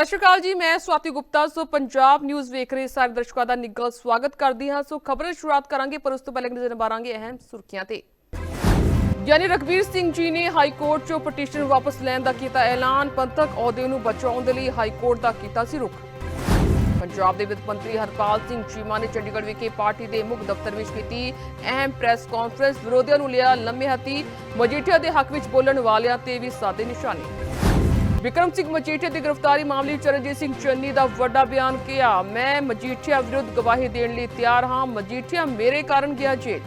ਸਤਿ ਸ਼੍ਰੀ ਅਕਾਲ ਜੀ, ਮੈਂ ਸਵਾਤੀ ਗੁਪਤਾ, ਸੋ ਪੰਜਾਬ ਨਿਊਜ਼ ਵੇਖ ਰਹੇ ਸਾਰੇ ਦਰਸ਼ਕਾਂ ਦਾ ਨਿੱਘਾ ਸਵਾਗਤ ਕਰਦੀ ਹਾਂ। ਸੋ ਖਬਰਾਂ ਸ਼ੁਰੂਆਤ ਕਰਾਂਗੇ, ਪਰ ਉਸ ਤੋਂ ਪਹਿਲਾਂ ਨਜ਼ਰ ਮਾਰਾਂਗੇ ਅਹਿਮ ਸੁਰਖੀਆਂ ਤੇ। ਯਾਨੀ ਰਗਵੀਰ ਸਿੰਘ ਜੀ ਨੇ ਹਾਈ ਕੋਰਟ 'ਚੋਂ ਪਟੀਸ਼ਨ ਵਾਪਸ ਲੈਣ ਦਾ ਕੀਤਾ ਐਲਾਨ, ਪੰਥਕ ਅਹੁਦੇ ਨੂੰ ਬਚਾਉਣ ਦੇ ਲਈ ਹਾਈ ਕੋਰਟ ਦਾ ਕੀਤਾ ਸੀ ਰੁਖ। ਪੰਜਾਬ ਦੇ ਵਿੱਤ ਮੰਤਰੀ ਹਰਪਾਲ ਸਿੰਘ ਚੀਮਾ ਨੇ ਚੰਡੀਗੜ੍ਹ ਵਿਖੇ ਪਾਰਟੀ ਦੇ ਮੁੱਖ ਦਫ਼ਤਰ ਵਿੱਚ ਕੀਤੀ ਅਹਿਮ ਪ੍ਰੈਸ ਕਾਨਫਰੰਸ, ਵਿਰੋਧੀਆਂ ਨੂੰ ਲਿਆ ਲੰਮੇ ਹੱਥੀ, ਮਜੀਠੀਆ ਦੇ ਹੱਕ ਵਿੱਚ ਬੋਲਣ ਵਾਲਿਆਂ ਤੇ ਵੀ ਸਾਦੇ ਨਿਸ਼ਾਨੇ। ਵਿਕਰਮ ਸਿੰਘ ਮਜੀਠੀਆ ਦੀ ਗ੍ਰਿਫਤਾਰੀ ਮਾਮਲੇ ਚਰਨਜੀਤ ਸਿੰਘ ਚੰਨੀ ਦਾ ਵੱਡਾ ਬਿਆਨ ਕਿਹਾ। ਮੈਂ ਮਜੀਠੀਆ ਵਿਰੁੱਧ ਗਵਾਹੀ ਦੇਣ ਲਈ ਤਿਆਰ ਹਾਂ। ਮਜੀਠੀਆ ਮੇਰੇ ਕਾਰਨ ਗਿਆ ਜੇਲ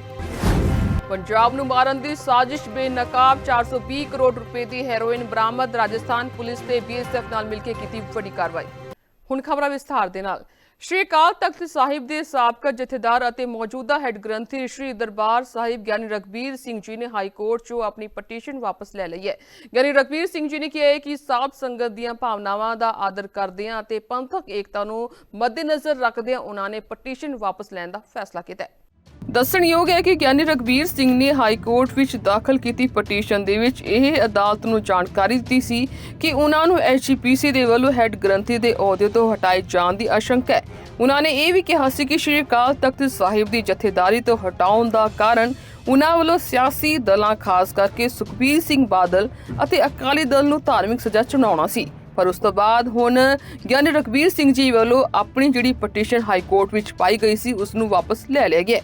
ਪੰਜਾਬ ਨੂੰ ਮਾਰਨ ਦੀ ਸਾਜ਼ਿਸ਼ ਬੇਨਕਾਬ। 420 ਕਰੋੜ ਰੁਪਏ ਦੀ ਹੈਰੋਇਨ ਬਰਾਮਦ। ਰਾਜਸਥਾਨ ਪੁਲਿਸ ਤੇ ਬੀਐਸਐਫ ਨਾਲ ਮਿਲ ਕੇ ਕੀਤੀ ਵੱਡੀ ਕਾਰਵਾਈ। ਹੁਣ ਖਬਰਾਂ ਵਿਸਥਾਰ ਦੇ ਨਾਲ। ਸ਼੍ਰੀ ਅਕਾਲ ਤਖਤ ਸਾਹਿਬ ਦੇ ਸਾਬਕਾ ਜਥੇਦਾਰ ਅਤੇ ਮੌਜੂਦਾ ਹੈੱਡ ਗ੍ਰੰਥੀ ਸ਼੍ਰੀ ਦਰਬਾਰ ਸਾਹਿਬ ਗਿਆਨੀ ਰਗਬੀਰ ਸਿੰਘ ਜੀ ਨੇ ਹਾਈ ਕੋਰਟ 'ਚੋਂ ਆਪਣੀ ਪਟੀਸ਼ਨ ਵਾਪਸ ਲੈ ਲਈ ਹੈ। ਗਿਆਨੀ ਰਗਬੀਰ ਸਿੰਘ ਜੀ ਨੇ ਕਿਹਾ ਹੈ ਕਿ ਸਾਧ ਸੰਗਤ ਦੀਆਂ ਭਾਵਨਾਵਾਂ ਦਾ ਆਦਰ ਕਰਦਿਆਂ ਅਤੇ ਪੰਥਕ ਏਕਤਾ ਨੂੰ ਮੱਦੇਨਜ਼ਰ ਰੱਖਦਿਆਂ ਉਹਨਾਂ ਨੇ ਪਟੀਸ਼ਨ ਵਾਪਸ ਲੈਣ ਦਾ ਫੈਸਲਾ ਕੀਤਾ ਹੈ। ਦੱਸਣਯੋਗ ਹੈ ਕਿ ਗਿਆਨੀ ਰਗਬੀਰ ਸਿੰਘ ਨੇ ਹਾਈ ਕੋਰਟ ਵਿੱਚ ਦਾਖਲ ਕੀਤੀ ਪਟੀਸ਼ਨ ਦੇ ਵਿੱਚ ਇਹ ਅਦਾਲਤ ਨੂੰ ਜਾਣਕਾਰੀ ਦਿੱਤੀ ਸੀ ਕਿ ਉਹਨਾਂ ਨੂੰ ਐਚਪੀਸੀ ਦੇ ਵੱਲੋਂ ਹੈੱਡ ਗ੍ਰੰਥੀ ਦੇ ਅਹੁਦੇ ਤੋਂ ਹਟਾਏ ਜਾਣ ਦੀ ਆਸ਼ੰਕਾ ਹੈ। ਉਹਨਾਂ ਨੇ ਇਹ ਵੀ ਕਿਹਾ ਸੀ ਕਿ ਸ਼੍ਰੀ ਅਕਾਲ ਤਖਤ ਸਾਹਿਬ ਦੀ ਜਥੇਦਾਰੀ ਤੋਂ ਹਟਾਉਣ ਦਾ ਕਾਰਨ ਉਹਨਾਂ ਵੱਲੋਂ ਸਿਆਸੀ ਦਲਾਂ, ਖਾਸ ਕਰਕੇ ਸੁਖਬੀਰ ਸਿੰਘ ਬਾਦਲ ਅਤੇ ਅਕਾਲੀ ਦਲ ਨੂੰ ਧਾਰਮਿਕ ਸਜ਼ਾ ਚੁਣਾਉਣਾ ਸੀ। ਪਰ ਉਸ ਤੋਂ ਬਾਅਦ ਹੁਣ ਗਿਆਨੀ ਰਗਬੀਰ ਸਿੰਘ ਜੀ ਵੱਲੋਂ ਆਪਣੀ ਜਿਹੜੀ ਪਟੀਸ਼ਨ ਹਾਈ ਕੋਰਟ ਵਿੱਚ ਪਾਈ ਗਈ ਸੀ, ਉਸ ਨੂੰ ਵਾਪਸ ਲੈ ਲਿਆ ਗਿਆ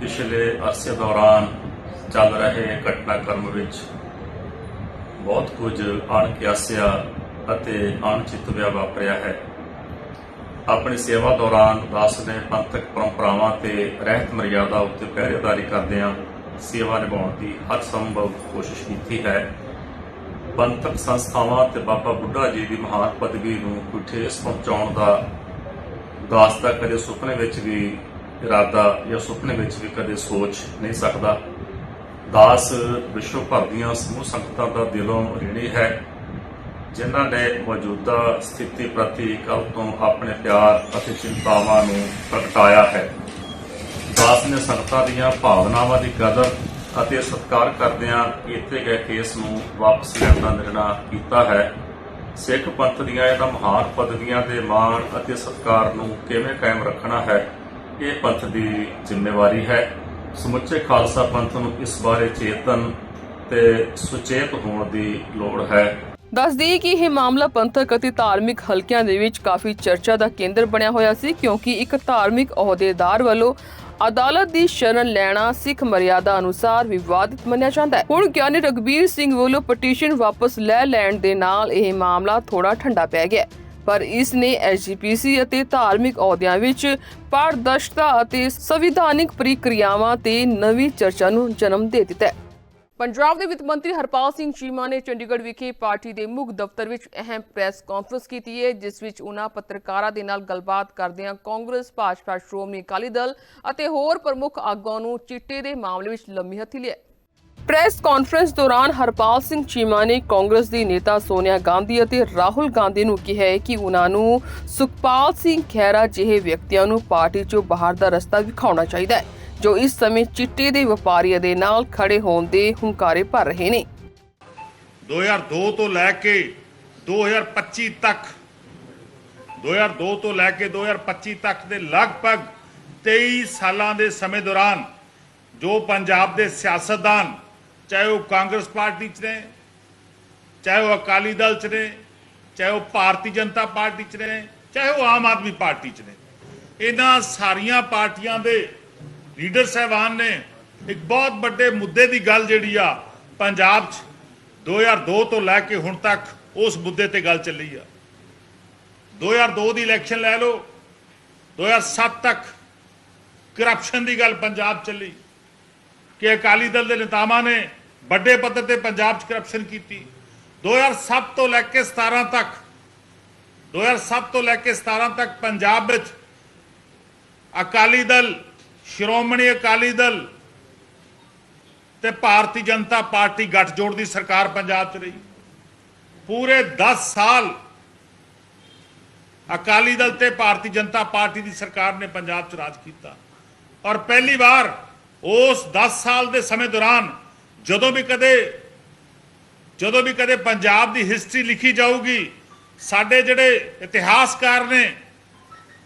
ਪਿਛਲੇ ਅਰਸੇ ਦੌਰਾਨ ਚੱਲ ਰਹੇ ਘਟਨਾਕ੍ਰਮ ਵਿੱਚ ਬਹੁਤ ਕੁਝ ਅਣਕਿਆਸਿਆ ਅਤੇ ਅਣਚਿਤਵਿਆ ਵਾਪਰਿਆ ਹੈ। ਆਪਣੀ ਸੇਵਾ ਦੌਰਾਨ ਦਾਸ ਨੇ ਪੰਥਕ ਪਰੰਪਰਾਵਾਂ ਤੇ ਰਹਿਤ ਮਰਿਆਦਾ ਉੱਤੇ ਪਹਿਰੇਦਾਰੀ ਕਰਦਿਆਂ ਸੇਵਾ ਨਿਭਾਉਣ ਦੀ ਹਰ ਸੰਭਵ ਕੋਸ਼ਿਸ਼ ਕੀਤੀ ਹੈ। ਪੰਥਕ ਸੰਸਥਾਵਾਂ ਤੇ ਬਾਬਾ ਬੁੱਢਾ ਜੀ ਦੀ ਮਹਾਨ ਪਦਵੀ ਨੂੰ ਕੋਈ ਠੇਸ ਪਹੁੰਚਾਉਣ ਦਾ ਦਾਸ ਦਾ ਕਦੇ ਸੁਪਨੇ ਵਿੱਚ ਵੀ ਇਰਾਦਾ ਜਾਂ ਸੁਪਨੇ ਵਿੱਚ ਵੀ ਕਦੇ ਸੋਚ ਨਹੀਂ ਸਕਦਾ। ਦਾਸ ਵਿਸ਼ਵ ਭਰ ਦੀਆਂ ਸਮੂਹ ਸੰਗਤਾਂ ਦਾ ਦਿਲੋਂ ঋਣੀ ਹੈ। ਜਿਨ੍ਹਾਂ ਨੇ ਮੌਜੂਦਾ ਸਥਿਤੀ ਪ੍ਰਤੀ ਕੱਲ ਤੋਂ ਆਪਣੇ ਪਿਆਰ ਅਤੇ ਚਿੰਤਾਵਾਂ ਨੂੰ ਪ੍ਰਗਟਾਇਆ ਹੈ। ਦਾਸ ਨੇ ਸੰਗਤਾਂ ਦੀਆਂ ਭਾਵਨਾਵਾਂ ਦੀ ਕਦਰ ਅਤੇ ਸਤਿਕਾਰ ਕਰਦਿਆਂ ਕੀਤੇ ਗਏ ਕੇਸ ਨੂੰ ਵਾਪਸ ਲੈਣ ਦਾ ਨਿਰਣਾ ਕੀਤਾ ਹੈ। ਸਿੱਖ ਪੰਥ ਦੀਆਂ ਇਹਨਾਂ ਮਹਾਨ ਪਦਵੀਆਂ ਦੇ ਮਾਣ ਅਤੇ ਸਤਿਕਾਰ ਨੂੰ ਕਿਵੇਂ ਕਾਇਮ ਰੱਖਣਾ ਹੈ? ਇਹ ਪੰਥ ਦੀ ਜ਼ਿੰਮੇਵਾਰੀ ਹੈ। ਸਮੁੱਚੇ ਖਾਲਸਾ ਪੰਥ ਨੂੰ ਇਸ ਬਾਰੇ ਚੇਤਨ ਤੇ ਸੁਚੇਤ ਹੋਣ ਦੀ ਲੋੜ ਹੈ। ਦੱਸ ਕਿ ਇਹ ਮਾਮਲਾ ਪੰਥਕ ਅਤੇ ਧਾਰਮਿਕ ਹਲਕਿਆਂ ਦੇ ਵਿੱਚ ਕਾਫੀ ਚਰਚਾ ਦਾ ਕੇਂਦਰ ਬਣਿਆ ਹੋਇਆ ਸੀ, ਕਿਉਂਕਿ ਇੱਕ ਧਾਰਮਿਕ ਅਹੁਦੇਦਾਰ ਵੱਲੋਂ ਅਦਾਲਤ ਦੀ ਸ਼ਰਨ ਲੈਣਾ ਸਿੱਖ ਮਰਿਆਦਾ ਅਨੁਸਾਰ ਵਿਵਾਦਿਤ ਮੰਨਿਆ ਜਾਂਦਾ ਹੈ। ਹੁਣ ਗਿਆਨੀ ਰਗਬੀਰ ਸਿੰਘ ਵੱਲੋਂ ਪਟੀਸ਼ਨ ਵਾਪਸ ਲੈ ਲੈਣ ਦੇ ਨਾਲ ਇਹ ਮਾਮਲਾ ਥੋੜਾ ਠੰਡਾ ਪੈ ਗਿਆ ਪਰ ਇਸ ਨੇ ਐਸਜੀਪੀਸੀ ਅਤੇ ਧਾਰਮਿਕ ਅਹੁਦਿਆਂ ਵਿੱਚ ਪਾਰਦਰਸ਼ਤਾ ਅਤੇ ਸੰਵਿਧਾਨਿਕ ਪ੍ਰਕਿਰਿਆਵਾਂ ਤੇ ਨਵੀਂ ਚਰਚਾ ਨੂੰ ਜਨਮ ਦੇ ਦਿੱਤਾ ਹੈ। ਪੰਜਾਬ ਦੇ ਵਿੱਤ ਮੰਤਰੀ ਹਰਪਾਲ ਸਿੰਘ ਚੀਮਾ ਨੇ ਚੰਡੀਗੜ੍ਹ ਵਿਖੇ ਪਾਰਟੀ ਦੇ ਮੁੱਖ ਦਫ਼ਤਰ ਵਿੱਚ ਅਹਿਮ ਪ੍ਰੈਸ ਕਾਨਫਰੰਸ ਕੀਤੀ ਹੈ, ਜਿਸ ਵਿੱਚ ਉਹਨਾਂ ਪੱਤਰਕਾਰਾਂ ਦੇ ਨਾਲ ਗੱਲਬਾਤ ਕਰਦਿਆਂ ਕਾਂਗਰਸ, ਭਾਜਪਾ, ਸ਼੍ਰੋਮਣੀ ਅਕਾਲੀ ਦਲ ਅਤੇ ਹੋਰ ਪ੍ਰਮੁੱਖ ਆਗੂਆਂ ਨੂੰ ਚਿੱਟੇ ਦੇ ਮਾਮਲੇ ਵਿੱਚ ਲੰਮੀ ਹੱਥੀ ਲਿਆ ਪ੍ਰੈਸ ਕਾਨਫਰੰਸ ਦੌਰਾਨ ਹਰਪਾਲ ਸਿੰਘ ਚੀਮਾ ਨੇ ਕਾਂਗਰਸ ਦੀ ਨੇਤਾ ਸੋਨੀਆ ਗਾਂਧੀ ਅਤੇ ਰਾਹੁਲ ਗਾਂਧੀ ਨੂੰ ਕਿਹਾ ਹੈ ਕਿ ਉਹਨਾਂ ਨੂੰ ਸੁਖਪਾਲ ਸਿੰਘ ਖਹਿਰਾ ਜਿਹੇ ਵਿਅਕਤੀਆਂ ਨੂੰ ਪਾਰਟੀ ਚੋਂ ਬਾਹਰ ਦਾ ਰਸਤਾ ਵਿਖਾਉਣਾ ਚਾਹੀਦਾ ਹੈ, ਜੋ ਇਸ ਸਮੇਂ ਚਿੱਟੇ ਦੇ ਵਪਾਰੀਆਂ ਦੇ ਨਾਲ ਖੜੇ ਹੋਣ ਦੇ ਹੁੰਕਾਰੇ ਭਰ ਰਹੇ ਨੇ। 2002 ਤੋਂ ਲੈ ਕੇ 2025 ਤੱਕ 2002 ਤੋਂ ਲੈ ਕੇ 2025 ਤੱਕ ਦੇ ਲਗਭਗ 23 ਸਾਲਾਂ ਦੇ ਸਮੇਂ ਦੌਰਾਨ ਜੋ ਪੰਜਾਬ ਦੇ ਸਿਆਸਤਦਾਨ ਚਾਹੇ ਉਹ ਕਾਂਗਰਸ ਪਾਰਟੀ 'ਚ ਨੇ ਚਾਹੇ ਉਹ ਅਕਾਲੀ ਦਲ 'ਚ ਨੇ ਚਾਹੇ ਉਹ ਭਾਰਤੀ ਜਨਤਾ ਪਾਰਟੀ 'ਚ ਨੇ ਚਾਹੇ ਉਹ ਆਮ ਆਦਮੀ ਪਾਰਟੀ 'ਚ ਨੇ ਇਹਨਾਂ ਸਾਰੀਆਂ ਪਾਰਟੀਆਂ ਦੇ ਲੀਡਰ ਸਾਹਿਬਾਨ ਨੇ ਇੱਕ ਬਹੁਤ ਵੱਡੇ ਮੁੱਦੇ ਦੀ ਗੱਲ ਜਿਹੜੀ ਆ ਪੰਜਾਬ 'ਚ 2002 ਤੋਂ ਲੈ ਕੇ ਹੁਣ ਤੱਕ ਉਸ ਮੁੱਦੇ ਤੇ ਗੱਲ ਚੱਲੀ ਆ। 2002 ਦੀ ਇਲੈਕਸ਼ਨ ਲੈ ਲਓ 2007 ਤੱਕ ਕਰਪਸ਼ਨ ਦੀ ਗੱਲ ਪੰਜਾਬ ਚੱਲੀ। ਕਿ ਅਕਾਲੀ ਦਲ ਦੇ ਨੇਤਾਵਾਂ ਨੇ ਵੱਡੇ ਪੱਧਰ ਤੇ ਪੰਜਾਬ 'ਚ ਕਰਪਸ਼ਨ ਕੀਤੀ। 2007 ਤੋਂ ਲੈ ਕੇ 17 ਤੱਕ 2007 ਤੋਂ ਲੈ ਕੇ 17 ਤੱਕ ਪੰਜਾਬ ਵਿੱਚ ਅਕਾਲੀ ਦਲ, ਸ਼੍ਰੋਮਣੀ ਅਕਾਲੀ ਦਲ ਤੇ ਭਾਰਤੀ ਜਨਤਾ ਪਾਰਟੀ ਗੱਠਜੋੜ ਦੀ ਸਰਕਾਰ ਪੰਜਾਬ 'ਚ ਰਹੀ। ਪੂਰੇ 10 ਸਾਲ ਅਕਾਲੀ ਦਲ ਤੇ ਭਾਰਤੀ ਜਨਤਾ ਪਾਰਟੀ ਦੀ ਸਰਕਾਰ ਨੇ ਪੰਜਾਬ 'ਚ ਰਾਜ ਕੀਤਾ। ਔਰ ਪਹਿਲੀ ਵਾਰ ਉਸ 10 ਸਾਲ ਦੇ ਸਮੇਂ ਦੌਰਾਨ ਜਦੋਂ ਵੀ ਕਦੇ, ਜਦੋਂ ਵੀ ਕਦੇ ਪੰਜਾਬ ਦੀ ਹਿਸਟਰੀ ਲਿਖੀ ਜਾਊਗੀ, ਸਾਡੇ ਜਿਹੜੇ ਇਤਿਹਾਸਕਾਰ ਨੇ,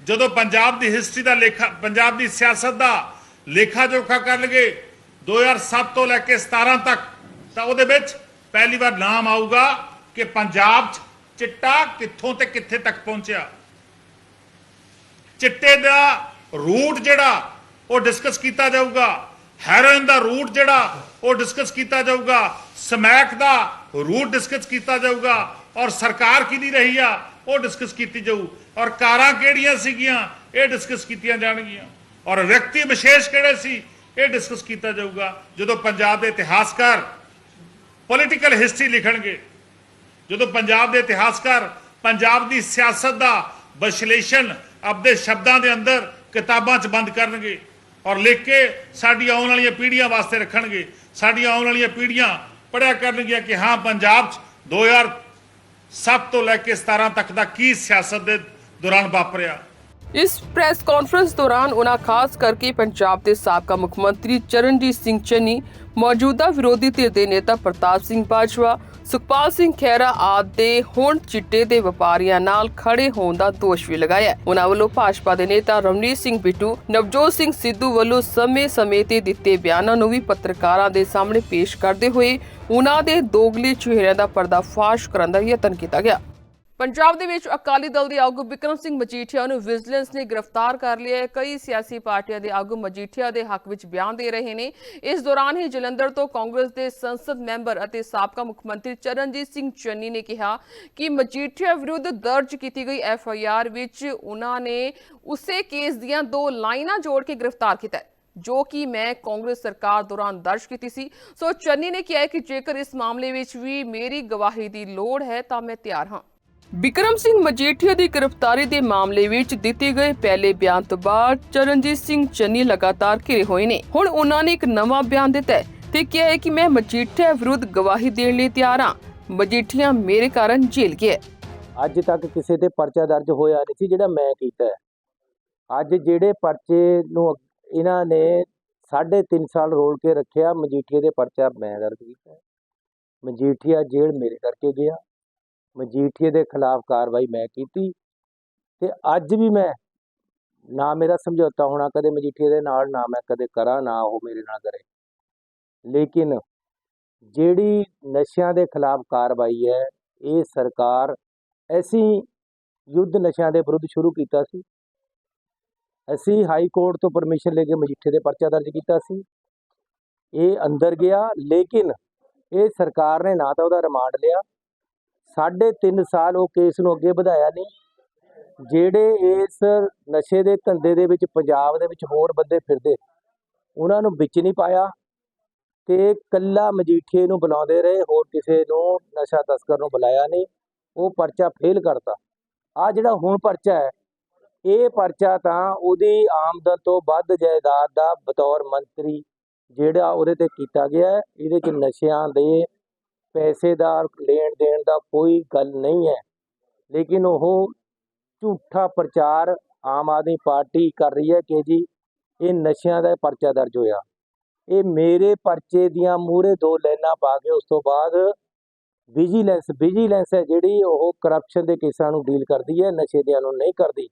ਜਦੋਂ ਪੰਜਾਬ ਦੀ ਹਿਸਟਰੀ ਦਾ ਲੇਖਾ, ਪੰਜਾਬ ਦੀ ਸਿਆਸਤ ਦਾ ਲੇਖਾ ਜੋਖਾ ਕਰਨਗੇ 2007 ਤੋਂ ਲੈ ਕੇ 17 ਤੱਕ, ਤਾਂ ਉਹਦੇ ਵਿੱਚ ਪਹਿਲੀ ਵਾਰ ਨਾਮ ਆਊਗਾ ਕਿ ਪੰਜਾਬ 'ਚ ਚਿੱਟਾ ਕਿੱਥੋਂ ਤੇ ਕਿੱਥੇ ਤੱਕ ਪਹੁੰਚਿਆ। ਚਿੱਟੇ ਦਾ ਰੂਟ ਜਿਹੜਾ, ਉਹ ਡਿਸਕਸ ਕੀਤਾ ਜਾਊਗਾ। ਹੈਰੋਇਨ ਦਾ ਰੂਟ ਜਿਹੜਾ ਉਹ ਡਿਸਕਸ ਕੀਤਾ ਜਾਊਗਾ, ਸਮੈਕ ਦਾ ਰੂਟ ਡਿਸਕਸ ਕੀਤਾ ਜਾਊਗਾ ਔਰ ਸਰਕਾਰ ਕਿਹਦੀ ਰਹੀ ਆ, ਉਹ ਡਿਸਕਸ ਕੀਤੀ ਜਾਊ। ਔਰ ਕਾਰਾਂ ਕਿਹੜੀਆਂ ਸੀਗੀਆਂ, ਇਹ ਡਿਸਕਸ ਕੀਤੀਆਂ ਜਾਣਗੀਆਂ। ਔਰ ਵਿਅਕਤੀ ਵਿਸ਼ੇਸ਼ ਕਿਹੜੇ ਸੀ, ਇਹ ਡਿਸਕਸ ਕੀਤਾ ਜਾਊਗਾ। ਜਦੋਂ ਪੰਜਾਬ ਦੇ ਇਤਿਹਾਸਕਾਰ ਪੋਲੀਟੀਕਲ ਹਿਸਟਰੀ ਲਿਖਣਗੇ, ਜਦੋਂ ਪੰਜਾਬ ਦੇ ਇਤਿਹਾਸਕਾਰ ਪੰਜਾਬ ਦੀ ਸਿਆਸਤ ਦਾ ਵਿਸ਼ਲੇਸ਼ਣ ਆਪਦੇ ਸ਼ਬਦਾਂ ਦੇ ਅੰਦਰ ਕਿਤਾਬਾਂ 'ਚ ਬੰਦ ਕਰਨਗੇ ਔਰ ਲਿਖ ਕੇ ਸਾਡੀ ਆਉਣ ਵਾਲੀਆਂ ਪੀੜ੍ਹੀਆਂ ਵਾਸਤੇ ਰੱਖਣਗੇ। ਸਾਡੀਆਂ ਆਉਣ ਵਾਲੀਆਂ ਪੀੜ੍ਹੀਆਂ ਪੜਿਆ ਕਰਨਗੀਆਂ ਕਿ ਹਾਂ, ਪੰਜਾਬ 'ਚ 2007 ਤੋਂ ਲੈ ਕੇ 17 ਤੱਕ ਦਾ ਕੀ ਸਿਆਸਤ ਦੇ ਦੌਰਾਨ ਵਾਪਰਿਆ। ਇਸ ਪ੍ਰੈਸ ਕਾਨਫਰੰਸ ਦੌਰਾਨ ਉਹਨਾਂ ਖਾਸ ਕਰਕੇ ਪੰਜਾਬ ਦੇ ਸਾਬਕਾ ਮੁੱਖ ਮੰਤਰੀ ਚਰਨਜੀਤ ਸਿੰਘ ਚੰਨੀ, ਮੌਜੂਦਾ ਵਿਰੋਧੀ ਧਿਰ ਦੇ ਨੇਤਾ ਪ੍ਰਤਾਪ ਸਿੰਘ ਬਾਜਵਾ ਸੁਖਪਾਲ ਸਿੰਘ ਖਹਿਰਾ ਆਦਿ ਦੇ ਹੁਣ ਚਿੱਟੇ ਦੇ ਵਪਾਰੀਆਂ ਨਾਲ ਖੜੇ ਹੋਣ ਦਾ ਦੋਸ਼ ਵੀ ਲਗਾਇਆ ਹੈ। ਉਹਨਾਂ ਵੱਲੋਂ ਭਾਜਪਾ ਦੇ ਨੇਤਾ ਰਮਨੀਤ ਸਿੰਘ ਬਿੱਟੂ, ਨਵਜੋਤ ਸਿੰਘ ਸਿੱਧੂ ਵੱਲੋਂ ਸਮੇਂ-ਸਮੇਂ ਤੇ ਦਿੱਤੇ ਬਿਆਨਾਂ ਨੂੰ ਵੀ ਪੱਤਰਕਾਰਾਂ ਦੇ ਸਾਹਮਣੇ ਪੇਸ਼ ਕਰਦੇ ਹੋਏ ਉਹਨਾਂ ਦੇ ਦੋਗਲੇ ਚਿਹਰਿਆਂ ਦਾ ਪਰਦਾਫਾਸ਼ ਕਰਨ ਦਾ ਯਤਨ ਕੀਤਾ ਗਿਆ ਪੰਜਾਬ ਦੇ ਵਿੱਚ ਅਕਾਲੀ ਦਲ ਦੇ ਆਗੂ ਬਿਕਰਮ ਸਿੰਘ ਮਜੀਠੀਆ ਨੂੰ ਵਿਜੀਲੈਂਸ ਨੇ ਗ੍ਰਿਫਤਾਰ ਕਰ ਲਿਆ ਹੈ। ਕਈ ਸਿਆਸੀ ਪਾਰਟੀਆਂ ਦੇ ਆਗੂ ਮਜੀਠੀਆ ਦੇ ਹੱਕ ਵਿੱਚ ਬਿਆਨ ਦੇ ਰਹੇ ਨੇ। ਇਸ ਦੌਰਾਨ ਹੀ ਜਲੰਧਰ ਤੋਂ ਕਾਂਗਰਸ ਦੇ ਸੰਸਦ ਮੈਂਬਰ ਅਤੇ ਸਾਬਕਾ ਮੁੱਖ ਮੰਤਰੀ ਚਰਨਜੀਤ ਸਿੰਘ ਚੰਨੀ ਨੇ ਕਿਹਾ ਕਿ ਮਜੀਠੀਆ ਵਿਰੁੱਧ ਦਰਜ ਕੀਤੀ ਗਈ ਐਫ ਆਈ ਆਰ ਵਿੱਚ ਉਹਨਾਂ ਨੇ ਉਸੇ ਕੇਸ ਦੀਆਂ ਦੋ ਲਾਈਨਾਂ ਜੋੜ ਕੇ ਗ੍ਰਿਫਤਾਰ ਕੀਤਾ ਹੈ, ਜੋ ਕਿ ਮੈਂ ਕਾਂਗਰਸ ਸਰਕਾਰ ਦੌਰਾਨ ਦਰਜ ਕੀਤੀ ਸੀ। ਸੋ ਚੰਨੀ ਨੇ ਕਿਹਾ ਕਿ ਜੇਕਰ ਇਸ ਮਾਮਲੇ ਵਿੱਚ ਵੀ ਮੇਰੀ ਗਵਾਹੀ ਦੀ ਲੋੜ ਹੈ ਤਾਂ ਮੈਂ ਤਿਆਰ ਹਾਂ। ਬਿਕਰਮ ਸਿੰਘ ਮਜੀਠੀਆ ਦੀ ਗ੍ਰਿਫਤਾਰੀ ਦੇ ਮਾਮਲੇ ਵਿੱਚ ਦਿੱਤੇ ਗਏ ਪਹਿਲੇ ਬਿਆਨ ਤੋਂ ਬਾਅਦ ਚਰਨਜੀਤ ਸਿੰਘ ਚੰਨੀ ਲਗਾਤਾਰ ਘਿਰੇ ਹੋਏ ਨੇ। ਹੁਣ ਉਹਨਾਂ ਨੇ ਇੱਕ ਨਵਾਂ ਬਿਆਨ ਦਿੱਤਾ ਹੈ ਤੇ ਕਿਹਾ ਹੈ ਕਿ ਮੈਂ ਮਜੀਠੀਆ ਵਿਰੁੱਧ ਗਵਾਹੀ ਦੇਣ ਲਈ ਤਿਆਰ ਹਾਂ। ਮਜੀਠੀਆ ਮੇਰੇ ਕਾਰਨ ਜੇਲ੍ਹ ਗਿਆ ਅੱਜ ਤੱਕ ਕਿਸੇ ਤੇ ਪਰਚਾ ਦਰਜ ਹੋਇਆ ਨਹੀਂ ਸੀ ਜਿਹੜਾ ਮੈਂ ਕੀਤਾ ਹੈ। ਅੱਜ ਜਿਹੜੇ ਪਰਚੇ ਨੂੰ ਇਹਨਾਂ ਨੇ 3.5 ਸਾਲ ਰੋਲ ਕੇ ਰੱਖਿਆ, ਮਜੀਠੀਆ ਦੇ ਪਰਚਾ ਮੈਂ ਦਰਜ ਕੀਤਾ ਮਜੀਠੀਆ ਜੇਲ੍ਹ ਮੇਰੇ ਕਰਕੇ ਗਿਆ। ਮਜੀਠੀਏ ਦੇ ਖਿਲਾਫ ਕਾਰਵਾਈ ਮੈਂ ਕੀਤੀ ਤੇ ਅੱਜ ਵੀ ਮੈਂ ਨਾ ਮੇਰਾ ਸਮਝੌਤਾ ਹੋਣਾ, ਕਦੇ ਮਜੀਠੀਏ ਦੇ ਨਾਲ ਨਾ ਮੈਂ ਕਦੇ ਕਰਾਂ, ਨਾ ਉਹ ਮੇਰੇ ਨਾਲ ਕਰੇ। ਲੇਕਿਨ ਜਿਹੜੀ ਨਸ਼ਿਆਂ ਦੇ ਖਿਲਾਫ ਕਾਰਵਾਈ ਹੈ, ਇਹ ਸਰਕਾਰ ਅਸੀਂ ਯੁੱਧ ਨਸ਼ਿਆਂ ਦੇ ਵਿਰੁੱਧ ਸ਼ੁਰੂ ਕੀਤਾ ਸੀ। ਅਸੀਂ ਹਾਈ ਕੋਰਟ ਤੋਂ ਪਰਮਿਸ਼ਨ ਲੈ ਕੇ ਮਜੀਠੇ ਦੇ ਪਰਚਾ ਦਰਜ ਕੀਤਾ ਸੀ। ਇਹ ਅੰਦਰ ਗਿਆ, ਲੇਕਿਨ ਇਹ ਸਰਕਾਰ ਨੇ ਨਾ ਤਾਂ ਉਹਦਾ ਰਿਮਾਂਡ ਲਿਆ ਸਾਢੇ ਤਿੰਨ ਸਾਲ ਉਹ ਕੇਸ ਨੂੰ ਅੱਗੇ ਵਧਾਇਆ ਨਹੀਂ। ਜਿਹੜੇ ਇਸ ਨਸ਼ੇ ਦੇ ਧੰਦੇ ਦੇ ਵਿੱਚ, ਪੰਜਾਬ ਦੇ ਵਿੱਚ ਹੋਰ ਬੰਦੇ ਫਿਰਦੇ, ਉਹਨਾਂ ਨੂੰ ਵਿੱਚ ਨਹੀਂ ਪਾਇਆ ਤੇ ਕੱਲਾ ਮਜੀਠੀਏ ਨੂੰ ਬੁਲਾਉਂਦੇ ਰਹੇ, ਹੋਰ ਕਿਸੇ ਨੂੰ ਨਸ਼ਾ ਤਸਕਰ ਨੂੰ ਬੁਲਾਇਆ ਨਹੀਂ। ਉਹ ਪਰਚਾ ਫੇਲ ਕਰਤਾ। ਆ ਜਿਹੜਾ ਹੁਣ ਪਰਚਾ ਹੈ, ਇਹ ਪਰਚਾ ਤਾਂ ਉਹਦੀ ਆਮਦਨ ਤੋਂ ਵੱਧ ਜਾਇਦਾਦ ਦਾ ਬਤੌਰ ਮੰਤਰੀ ਜਿਹੜਾ ਉਹਦੇ ਤੇ ਕੀਤਾ ਗਿਆ ਹੈ, ਇਹਦੇ 'ਚ ਨਸ਼ਿਆਂ ਦੇ ਪੈਸੇ ਦਾ ਲੈਣ ਦੇਣ ਦਾ ਕੋਈ ਗੱਲ ਨਹੀਂ ਹੈ। ਲੇਕਿਨ ਉਹ ਝੂਠਾ ਪ੍ਰਚਾਰ ਆਮ ਆਦਮੀ ਪਾਰਟੀ ਕਰ ਰਹੀ ਹੈ ਕਿ ਜੀ ਇਹ ਨਸ਼ਿਆਂ ਦਾ ਪਰਚਾ ਦਰਜ ਹੋਇਆ। ਇਹ ਮੇਰੇ ਪਰਚੇ ਦੀਆਂ ਮੂਹਰੇ ਦੋ ਲਾਈਨਾਂ ਪਾ ਕੇ ਉਸ ਤੋਂ ਬਾਅਦ ਵਿਜੀਲੈਂਸ ਵਿਜੀਲੈਂਸ ਹੈ ਜਿਹੜੀ ਉਹ ਕਰਪਸ਼ਨ ਦੇ ਕੇਸਾਂ ਨੂੰ ਡੀਲ ਕਰਦੀ ਹੈ, ਨਸ਼ੇ ਦਿਆਂ ਨੂੰ ਨਹੀਂ ਕਰਦੀ।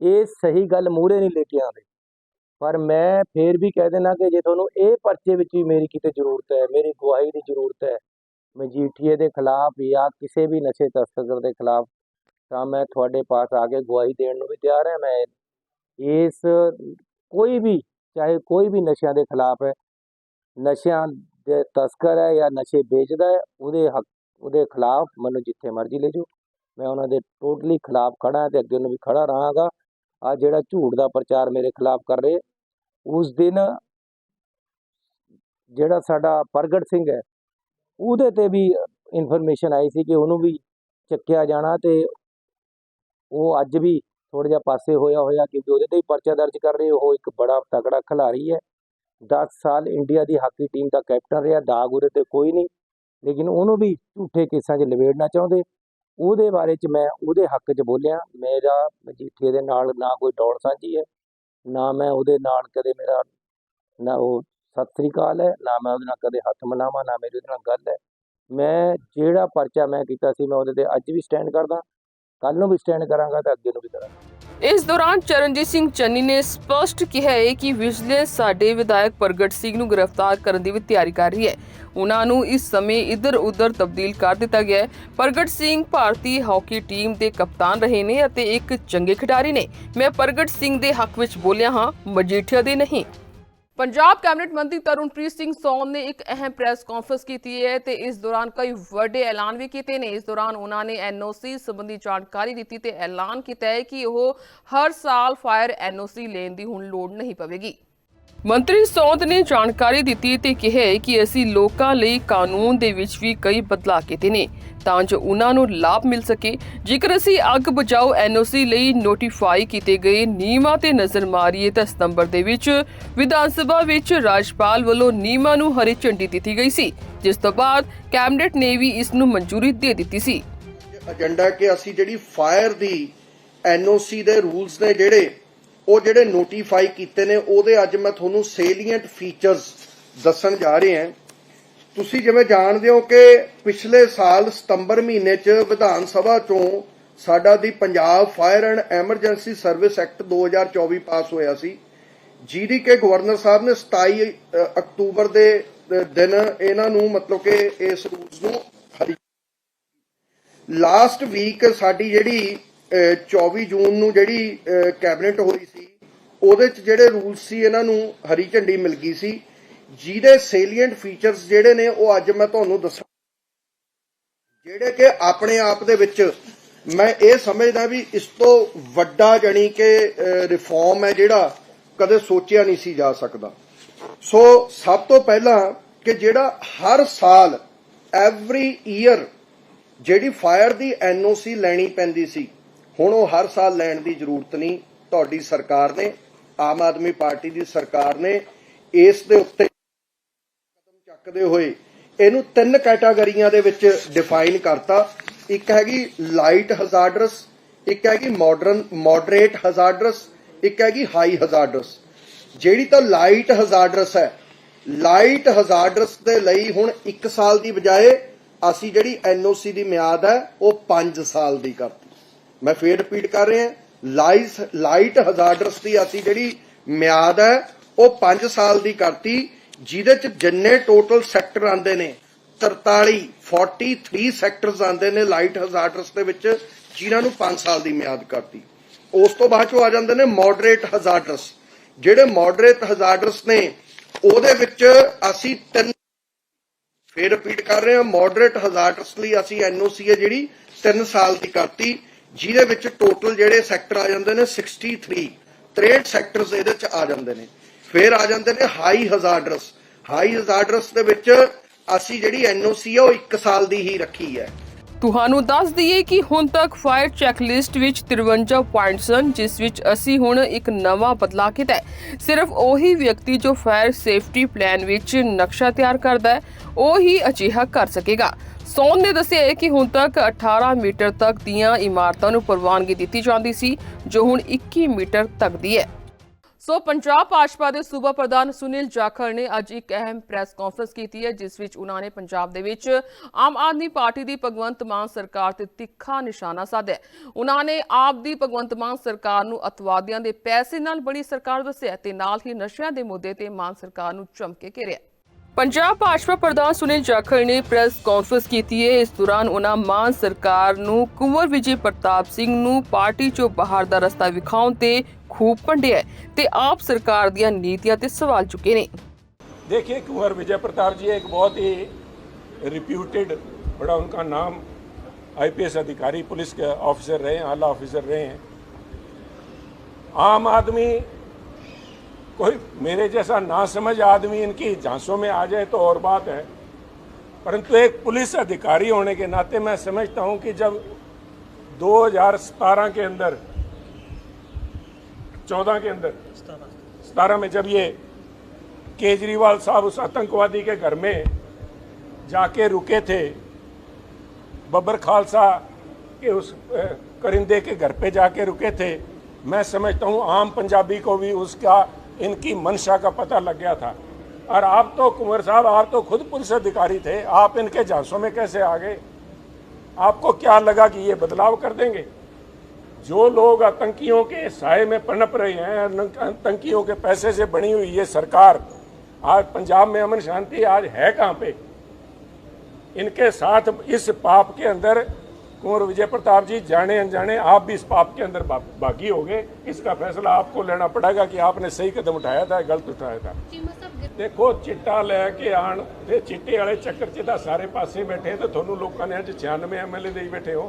ਇਹ ਸਹੀ ਗੱਲ ਮੂਹਰੇ ਨਹੀਂ ਲੈ ਕੇ ਆਉਂਦੇ। ਪਰ ਮੈਂ ਫੇਰ ਵੀ ਕਹਿ ਦੇਣਾ ਕਿ ਜੇ ਤੁਹਾਨੂੰ ਇਹ ਪਰਚੇ ਵਿੱਚ ਵੀ ਮੇਰੀ ਕਿਤੇ ਜ਼ਰੂਰਤ ਹੈ, ਮੇਰੀ ਗਵਾਹੀ ਦੀ ਜ਼ਰੂਰਤ ਹੈ ਮਜੀਠੀਏ ਦੇ ਖਿਲਾਫ ਜਾਂ ਕਿਸੇ ਵੀ ਨਸ਼ੇ ਤਸਕਰ ਦੇ ਖਿਲਾਫ ਤਾਂ ਮੈਂ ਤੁਹਾਡੇ ਪਾਸ ਆ ਕੇ ਗਵਾਹੀ ਦੇਣ ਨੂੰ ਵੀ ਤਿਆਰ ਹਾਂ। ਮੈਂ ਇਸ ਕੋਈ ਵੀ, ਚਾਹੇ ਕੋਈ ਵੀ ਨਸ਼ਿਆਂ ਦੇ ਖਿਲਾਫ ਹੈ, ਨਸ਼ਿਆਂ ਦੇ ਤਸਕਰ ਹੈ ਜਾਂ ਨਸ਼ੇ ਵੇਚਦਾ ਹੈ, ਉਹਦੇ ਹੱਕ, ਉਹਦੇ ਖਿਲਾਫ ਮੈਨੂੰ ਜਿੱਥੇ ਮਰਜ਼ੀ ਲੈ ਜਾਓ। ਮੈਂ ਉਹਨਾਂ ਦੇ ਟੋਟਲੀ ਖਿਲਾਫ ਖੜਾ ਹਾਂ ਤੇ ਅੱਗੇ ਨੂੰ ਵੀ ਖੜਾ ਰਹਾਂਗਾ। ਆ ਜਿਹੜਾ ਝੂਠ ਦਾ ਪ੍ਰਚਾਰ ਮੇਰੇ ਖਿਲਾਫ ਕਰ ਰਹੇ, ਉਸ ਦਿਨ ਜਿਹੜਾ ਸਾਡਾ ਪ੍ਰਗਟ ਸਿੰਘ ਹੈ ਉਹਦੇ ਤੇ ਵੀ ਇਨਫੋਰਮੇਸ਼ਨ ਆਈ ਸੀ ਕਿ ਉਹਨੂੰ ਵੀ ਚੱਕਿਆ ਜਾਣਾ ਤੇ ਉਹ ਅੱਜ ਵੀ ਥੋੜਾ ਜਿਹਾ ਪਾਸੇ ਹੋਇਆ ਹੋਇਆ ਕਿਉਂਕਿ ਉਹਦੇ ਤੇ ਹੀ ਪਰਚਾ ਦਰਜ ਕਰ ਰਹੇ ਉਹ ਇੱਕ ਬੜਾ ਤਕੜਾ ਖਿਡਾਰੀ ਹੈ। 10 ਸਾਲ ਇੰਡੀਆ ਦੀ ਹਾਕੀ ਟੀਮ ਦਾ ਕੈਪਟਨ ਰਿਹਾ, ਦਾਗ ਉਹਦੇ ਤੇ ਕੋਈ ਨਹੀਂ। ਲੇਕਿਨ ਉਹਨੂੰ ਵੀ ਝੂਠੇ ਕੇਸਾਂ 'ਚ ਲਵੇੜਨਾ ਚਾਹੁੰਦੇ। ਉਹਦੇ ਬਾਰੇ 'ਚ ਮੈਂ ਉਹਦੇ ਹੱਕ 'ਚ ਬੋਲਿਆ, ਮੇਰਾ ਮਜੀਠੀਏ ਦੇ ਨਾਲ ਨਾ ਕੋਈ ਦੌੜ ਸਾਂਝੀ ਹੈ, ਨਾ ਮੈਂ ਉਹਦੇ ਨਾਲ ਕਦੇ ਮੇਰਾ ਨਾ ਉਹ ਸਤਿ ਸ੍ਰੀ ਅਕਾਲ ਹੈ। ਨਾ ਮੈਂ ਉਹਦੇ ਨਾਲ ਕਦੇ ਹੱਥ ਮਿਲਾਵਾਂ, ਨਾ ਮੇਰੀ ਉਹਦੇ ਨਾਲ ਗੱਲ ਹੈ। ਮੈਂ ਜਿਹੜਾ ਪਰਚਾ ਮੈਂ ਕੀਤਾ ਸੀ, ਮੈਂ ਉਹਦੇ ਤੇ ਅੱਜ ਵੀ ਸਟੈਂਡ ਕਰਦਾ। ਕੱਲ ਨੂੰ ਵੀ ਸਟੈਂਡ ਕਰਾਂਗਾ ਤਾਂ ਅੱਗੇ ਨੂੰ ਵੀ ਕਰਾਂਗਾ। ਇਸ ਦੌਰਾਨ ਚਰਨਜੀਤ ਸਿੰਘ ਚੰਨੀ ਨੇ ਸਪਸ਼ਟ ਕਿਹਾ ਹੈ ਕਿ ਵਿਜੀਲੈਂਸ ਸਾਡੇ ਵਿਧਾਇਕ ਪ੍ਰਗਟ ਸਿੰਘ ਨੂੰ ਗ੍ਰਿਫਤਾਰ ਕਰਨ ਦੀ ਵੀ ਤਿਆਰੀ ਕਰ ਰਹੀ ਹੈ। ਉਹਨਾਂ ਨੂੰ ਇਸ ਸਮੇਂ ਇੱਧਰ-ਉੱਧਰ ਤਬਦੀਲ ਕਰ ਦਿੱਤਾ ਗਿਆ ਹੈ। ਪ੍ਰਗਟ ਸਿੰਘ ਭਾਰਤੀ ਹਾਕੀ ਟੀਮ ਦੇ ਕਪਤਾਨ ਰਹੇ ਨੇ ਅਤੇ ਇੱਕ ਚੰਗੇ ਖਿਡਾਰੀ ਨੇ। ਮੈਂ ਪ੍ਰਗਟ ਸਿੰਘ ਦੇ ਹੱਕ ਵਿੱਚ ਬੋਲਿਆ ਹਾਂ, ਮਜੀਠੀਆ ਦੇ ਨਹੀਂ। ਪੰਜਾਬ ਕੈਬਨਿਟ ਮੰਤਰੀ ਤਰੁਣਪ੍ਰੀਤ ਸਿੰਘ ਸੌਨ ਨੇ ਇੱਕ ਅਹਿਮ ਪ੍ਰੈਸ ਕਾਨਫਰੰਸ ਕੀਤੀ ਹੈ ਤੇ ਇਸ ਦੌਰਾਨ ਕਈ ਵੱਡੇ ਐਲਾਨ ਵੀ ਕੀਤੇ ਨੇ ਇਸ ਦੌਰਾਨ ਉਹਨਾਂ ਨੇ ਐਨਓਸੀ ਸੰਬੰਧੀ ਜਾਣਕਾਰੀ ਦਿੱਤੀ ਤੇ ਐਲਾਨ ਕੀਤਾ ਹੈ ਕਿ ਉਹ ਹਰ ਸਾਲ ਫਾਇਰ ਐਨਓਸੀ ਲੈਣ ਦੀ ਹੁਣ ਲੋੜ ਨਹੀਂ ਪਵੇਗੀ ਮੰਤਰੀ ਸੌਦ ਨੇ ਜਾਣਕਾਰੀ ਦਿੱਤੀ ਤੇ ਕਿਹਾ ਕਿ ਅਸੀਂ ਲੋਕਾਂ ਲਈ ਕਾਨੂੰਨ ਦੇ ਵਿੱਚ ਵੀ ਕਈ ਬਦਲਾਅ ਕੀਤੇ ਨੇ, ਤਾਂ ਜੋ ਉਹਨਾਂ ਨੂੰ ਲਾਭ ਮਿਲ ਸਕੇ। ਜੇਕਰ ਅਸੀਂ ਅੱਗ ਬੁਝਾਓ ਐਨਓਸੀ ਲਈ ਨੋਟੀਫਾਈ ਕੀਤੇ ਗਏ ਨਿਯਮਾਂ ਤੇ ਨਜ਼ਰ ਮਾਰੀਏ ਤਾਂ ਸਤੰਬਰ ਦੇ ਵਿੱਚ ਵਿਧਾਨ ਸਭਾ ਵਿੱਚ ਰਾਜਪਾਲ ਵੱਲੋਂ ਨਿਯਮਾਂ ਨੂੰ ਹਰੀ ਝੰਡੀ ਦਿੱਤੀ ਗਈ ਸੀ, ਜਿਸ ਤੋਂ ਬਾਅਦ ਕੈਬਨਿਟ ਨੇ ਵੀ ਇਸ ਨੂੰ ਮਨਜ਼ੂਰੀ ਦੇ ਦਿੱਤੀ ਸੀ। ਏਜੰਡਾ ਕਿ ਅਸੀਂ ਜਿਹੜੀ ਫਾਇਰ ਦੀ ਐਨਓਸੀ ਦੇ ਰੂਲਸ ਨੇ ਜਿਹੜੇ ਉਹ ਜਿਹੜੇ ਨੋਟੀਫਾਈ ਕੀਤੇ ਨੇ, ਉਹਦੇ ਅੱਜ ਮੈਂ ਤੁਹਾਨੂੰ ਸੇਲੀਐਂਟ ਫੀਚਰਸ ਦੱਸਣ ਜਾ ਰਿਹਾ ਹਾਂ। ਤੁਸੀਂ ਜਿਵੇਂ ਜਾਣਦੇ ਹੋ ਕਿ ਪਿਛਲੇ ਸਾਲ ਸਤੰਬਰ ਮਹੀਨੇ 'ਚ ਵਿਧਾਨ ਸਭਾ ਚੋਂ ਸਾਡਾ ਦੀ Punjab fire and emergency service act 2024 pass ਹੋਇਆ ਸੀ। ਜਿਹਦੀ ਕਿ ਗਵਰਨਰ ਸਾਹਿਬ ਨੇ 27 ਅਕਤੂਬਰ ਦੇ ਦਿਨ ਇਹਨਾਂ ਨੂੰ ਮਤਲਬ ਕਿ ਇਸ ਰੂਲਸ ਨੂੰ ਲਾਸਟ ਵੀਕ ਸਾਡੀ ਜਿਹੜੀ 24 ਜੂਨ ਨੂੰ ਜਿਹੜੀ ਕੈਬਨਿਟ ਹੋਈ ਸੀ, ਉਹਦੇ ਚ ਜਿਹੜੇ ਰੂਲ ਸੀ, ਇਹਨਾਂ ਨੂੰ ਹਰੀ ਝੰਡੀ ਮਿਲ ਗਈ ਸੀ। ਜਿਹਦੇ ਸੇਲੀਐਂਟ ਫੀਚਰਸ ਜਿਹੜੇ ਨੇ, ਉਹ ਅੱਜ ਮੈਂ ਤੁਹਾਨੂੰ ਦੱਸਾਂ। ਜਿਹੜੇ ਕਿ ਆਪਣੇ ਆਪ ਦੇ ਵਿੱਚ, ਮੈਂ ਇਹ ਸਮਝਦਾ ਵੀ ਇਸ ਤੋਂ ਵੱਡਾ ਜਣੀ ਕਿ ਰਿਫਾਰਮ ਹੈ ਜਿਹੜਾ, ਕਦੇ ਸੋਚਿਆ ਨਹੀਂ ਸੀ ਜਾ ਸਕਦਾ। ਸੋ, ਸਭ ਤੋਂ ਪਹਿਲਾਂ ਕਿ ਜਿਹੜਾ ਹਰ ਸਾਲ ਐਵਰੀ ਈਅਰ ਜਿਹੜੀ ਫਾਇਰ ਦੀ ਐਨਓਸੀ ਲੈਣੀ ਪੈਂਦੀ ਸੀ ਹੁਣ ਉਹ ਹਰ ਸਾਲ ਲੈਣ ਦੀ ਜ਼ਰੂਰਤ ਨਹੀਂ, ਤੁਹਾਡੀ ਸਰਕਾਰ ਨੇ, ਆਮ ਆਦਮੀ ਪਾਰਟੀ ਦੀ ਸਰਕਾਰ ਨੇ ਇਸ ਦੇ ਉੱਤੇ ਕਦਮ ਚੱਕਦੇ ਹੋਏ ਇਹਨੂੰ ਤਿੰਨ ਕੈਟਾਗਰੀਆਂ ਦੇ ਵਿੱਚ ਡਿਫਾਈਨ ਕਰਤਾ। ਇੱਕ ਹੈਗੀ ਲਾਈਟ ਹਜ਼ਾਰਡਰਸ ਇੱਕ ਹੈਗੀ ਮਾਡਰਨ ਮੋਡਰੇਟ ਹਜ਼ਾਰਡਰਸ ਇੱਕ ਹੈਗੀ ਹਾਈ ਹਜ਼ਾਰਡਰਸ ਜਿਹੜੀ ਤਾਂ ਲਾਈਟ ਹਜ਼ਾਰਡਰਸ ਹੈ ਲਾਈਟ ਹਜ਼ਾਰਡਰਸ ਦੇ ਲਈ ਹੁਣ 1 ਸਾਲ ਦੀ ਬਜਾਏ ਅਸੀਂ ਜਿਹੜੀ ਐਨਓਸੀ ਦੀ ਮਿਆਦ ਹੈ, ਉਹ 5 ਸਾਲ ਦੀ ਕਰ ਮੈਂ ਫੇਰ ਰਿਪੀਟ ਕਰ ਰਿਹਾ, ਲਾਈਸ ਲਾਈਟ ਹਜ਼ਾਰਡਰਸ ਦੀ ਅਸੀਂ ਜਿਹੜੀ ਮਿਆਦ ਹੈ, ਉਹ 5 ਸਾਲ ਦੀ ਕਰਤੀ, ਜਿਹਦੇ ਚ ਜਿੰਨੇ ਟੋਟਲ ਸੈਕਟਰ ਆਂਦੇ ਨੇ 43 43 ਸੈਕਟਰਸ ਆਂਦੇ ਨੇ ਲਾਈਟ ਹਜ਼ਾਰਡਰਸ ਦੇ ਵਿੱਚ, ਜਿਨ੍ਹਾਂ ਨੂੰ 5 ਸਾਲ ਦੀ ਮਿਆਦ ਕਰਤੀ। ਉਸ ਤੋਂ ਬਾਅਦ ਚੋਂ ਆ ਜਾਂਦੇ ਨੇ ਮੋਡਰੇਟ ਹਜ਼ਾਰਡਰਸ ਜਿਹੜੇ ਮੋਡਰੇਟ ਹਜ਼ਾਰਡਰਸ ਨੇ, ਉਹਦੇ ਵਿੱਚ ਅਸੀਂ ਤਿੰਨ ਫੇਰ ਰਿਪੀਟ ਕਰ ਰਹੇ ਹਾਂ ਮੋਡਰੇਟ ਹਜ਼ਾਰਡਸ ਲਈ ਅਸੀਂ ਐਨਓਸੀ ਹੈ ਜਿਹੜੀ 3 ਸਾਲ ਦੀ ਕਰਤੀ। ਜਿਹਦੇ ਵਿੱਚ ਟੋਟਲ ਜਿਹੜੇ ਸੈਕਟਰ ਆ ਜਾਂਦੇ ਨੇ 63 63 ਸੈਕਟਰਸ ਇਹਦੇ ਚ ਆ ਜਾਂਦੇ ਨੇ। ਫੇਰ ਆ ਜਾਂਦੇ ਨੇ ਹਾਈ ਹਜ਼ਾਰਡਸ ਹਾਈ ਹਜ਼ਾਰਡਸ ਦੇ ਵਿੱਚ ਅਸੀਂ ਜਿਹੜੀ ਐਨਓਸੀ ਹੈ ਉਹ 1 ਸਾਲ ਦੀ ਹੀ ਰੱਖੀ ਹੈ। ਤੁਹਾਨੂੰ ਦੱਸ ਦਈਏ ਕਿ ਹੁਣ ਤੱਕ ਫਾਇਰ ਚੈੱਕਲਿਸਟ ਵਿੱਚ 53 ਪੁਆਇੰਟਸ ਹਨ, ਜਿਸ ਵਿੱਚ ਅਸੀਂ ਹੁਣ ਇੱਕ ਨਵਾਂ ਬਦਲਾਅ ਕੀਤਾ ਹੈ। ਸਿਰਫ ਉਹੀ ਵਿਅਕਤੀ ਜੋ ਫਾਇਰ ਸੇਫਟੀ ਪਲਾਨ ਵਿੱਚ ਨਕਸ਼ਾ ਤਿਆਰ ਕਰਦਾ ਹੈ, ਉਹ ਹੀ ਅਜਿਹਾ ਕਰ ਸਕੇਗਾ। ਸੋਨ ਨੇ ਦੱਸਿਆ ਹੈ ਕਿ ਹੁਣ ਤੱਕ 18 ਮੀਟਰ ਤੱਕ ਦੀਆਂ ਇਮਾਰਤਾਂ ਨੂੰ ਪ੍ਰਵਾਨਗੀ ਦਿੱਤੀ ਜਾਂਦੀ ਸੀ, ਜੋ ਹੁਣ 21 ਮੀਟਰ ਤੱਕ ਦੀ ਹੈ। ਸੋ ਪੰਜਾਬ ਭਾਜਪਾ ਦੇ ਸੂਬਾ ਪ੍ਰਧਾਨ ਸੁਨੀਲ ਜਾਖੜ ਨੇ ਅੱਜ ਇੱਕ ਅਹਿਮ ਪ੍ਰੈਸ ਕਾਨਫਰੰਸ ਕੀਤੀ ਹੈ, ਜਿਸ ਵਿੱਚ ਉਹਨਾਂ ਨੇ ਪੰਜਾਬ ਦੇ ਵਿੱਚ ਆਮ ਆਦਮੀ ਪਾਰਟੀ ਦੀ ਭਗਵੰਤ ਮਾਨ ਸਰਕਾਰ ਤੇ ਤਿੱਖਾ ਨਿਸ਼ਾਨਾ ਸਾਧਿਆ ਉਹਨਾਂ ਨੇ ਆਪ ਦੀ ਭਗਵੰਤ ਮਾਨ ਸਰਕਾਰ ਨੂੰ ਅਤਵਾਦੀਆਂ ਦੇ ਪੈਸੇ ਨਾਲ ਬੜੀ ਸਰਕਾਰ ਦੱਸਿਆ ਤੇ ਨਾਲ ਹੀ ਨਸ਼ਿਆਂ ਦੇ ਮੁੱਦੇ ਤੇ ਮਾਨ ਸਰਕਾਰ ਨੂੰ ਚਮਕੇ ਘੇਰਿਆ ਪੰਜਾਬ ਭਾਜਪਾ ਪ੍ਰਧਾਨ ਸੁਨੀਲ ਜਾਖੜ ਨੇ ਪ੍ਰੈਸ ਕਾਨਫਰੰਸ ਕੀਤੀ ਹੈ ਇਸ ਦੌਰਾਨ ਉਹਨਾਂ ਮਾਨ ਸਰਕਾਰ ਨੂੰ ਕੁੰਵਰ ਵਿਜੇ ਪ੍ਰਤਾਪ ਸਿੰਘ ਨੂੰ ਪਾਰਟੀ ਚੋਂ ਬਾਹਰ ਦਾ ਰਸਤਾ ਵਿਖਾਉਣ ਤੇ ਖੂਬ ਭੰਡਿਆ ਤੇ ਆਪ ਸਰਕਾਰ ਦੀਆਂ ਨੀਤੀਆਂ ਤੇ ਸਵਾਲ ਚੁੱਕੇ ਨੇ देखिए कुंवर विजय प्रताप जी एक बहुत ही रिप्यूटेड बड़ा उनका नाम आईपीएस अधिकारी पुलिस के ऑफिसर रहे हैं आला ऑफिसर रहे हैं आम आदमी कोई मेरे जैसा ना समझ आदमी इनकी झांसों में आ जाए तो और बात है। परंतु एक पुलिस अधिकारी होने के नाते मैं समझता हूँ कि जब 2017 के अंदर 14 के अंदर, सतारह में जब ये केजरीवाल साहब उस आतंकवादी के घर में जाके रुके थे, बब्बर खालसा के उस करिंदे के घर पे जाके रुके थे, मैं समझता हूँ आम पंजाबी को भी उसका इनकी मंशा का पता लग गया था। और आप तो कुंवर साहब, आप तो खुद पुलिस अधिकारी थे। आप इनके झांसों में कैसे आ गए? आपको क्या लगा कि ये बदलाव कर देंगे? जो लोग आतंकियों के साय में पनप रहे हैं आतंकियों के पैसे से बनी हुई ये सरकार, आज पंजाब में अमन शांति आज है कहाँ पे? इनके साथ इस पाप के अंदर कुंवर विजय प्रताप जी जाने अनजाने आप भी इस पाप के अंदर बा- बागी हो गए इसका फैसला आपको लेना पड़ेगा कि आपने सही कदम उठाया था गलत उठाया था ਦੇਖੋ ਚਿੱਟਾ ਲੈ ਕੇ ਆਣ ਤੇ ਚਿੱਟੇ ਵਾਲੇ ਚੱਕਰ 'ਚ ਤਾਂ ਸਾਰੇ ਪਾਸੇ ਬੈਠੇ ਤੇ ਤੁਹਾਨੂੰ ਲੋਕਾਂ ਨੇ ਅੱਜ 96 ਐਮਐਲਏ ਦੇ ਹੀ ਬੈਠੇ ਹੋ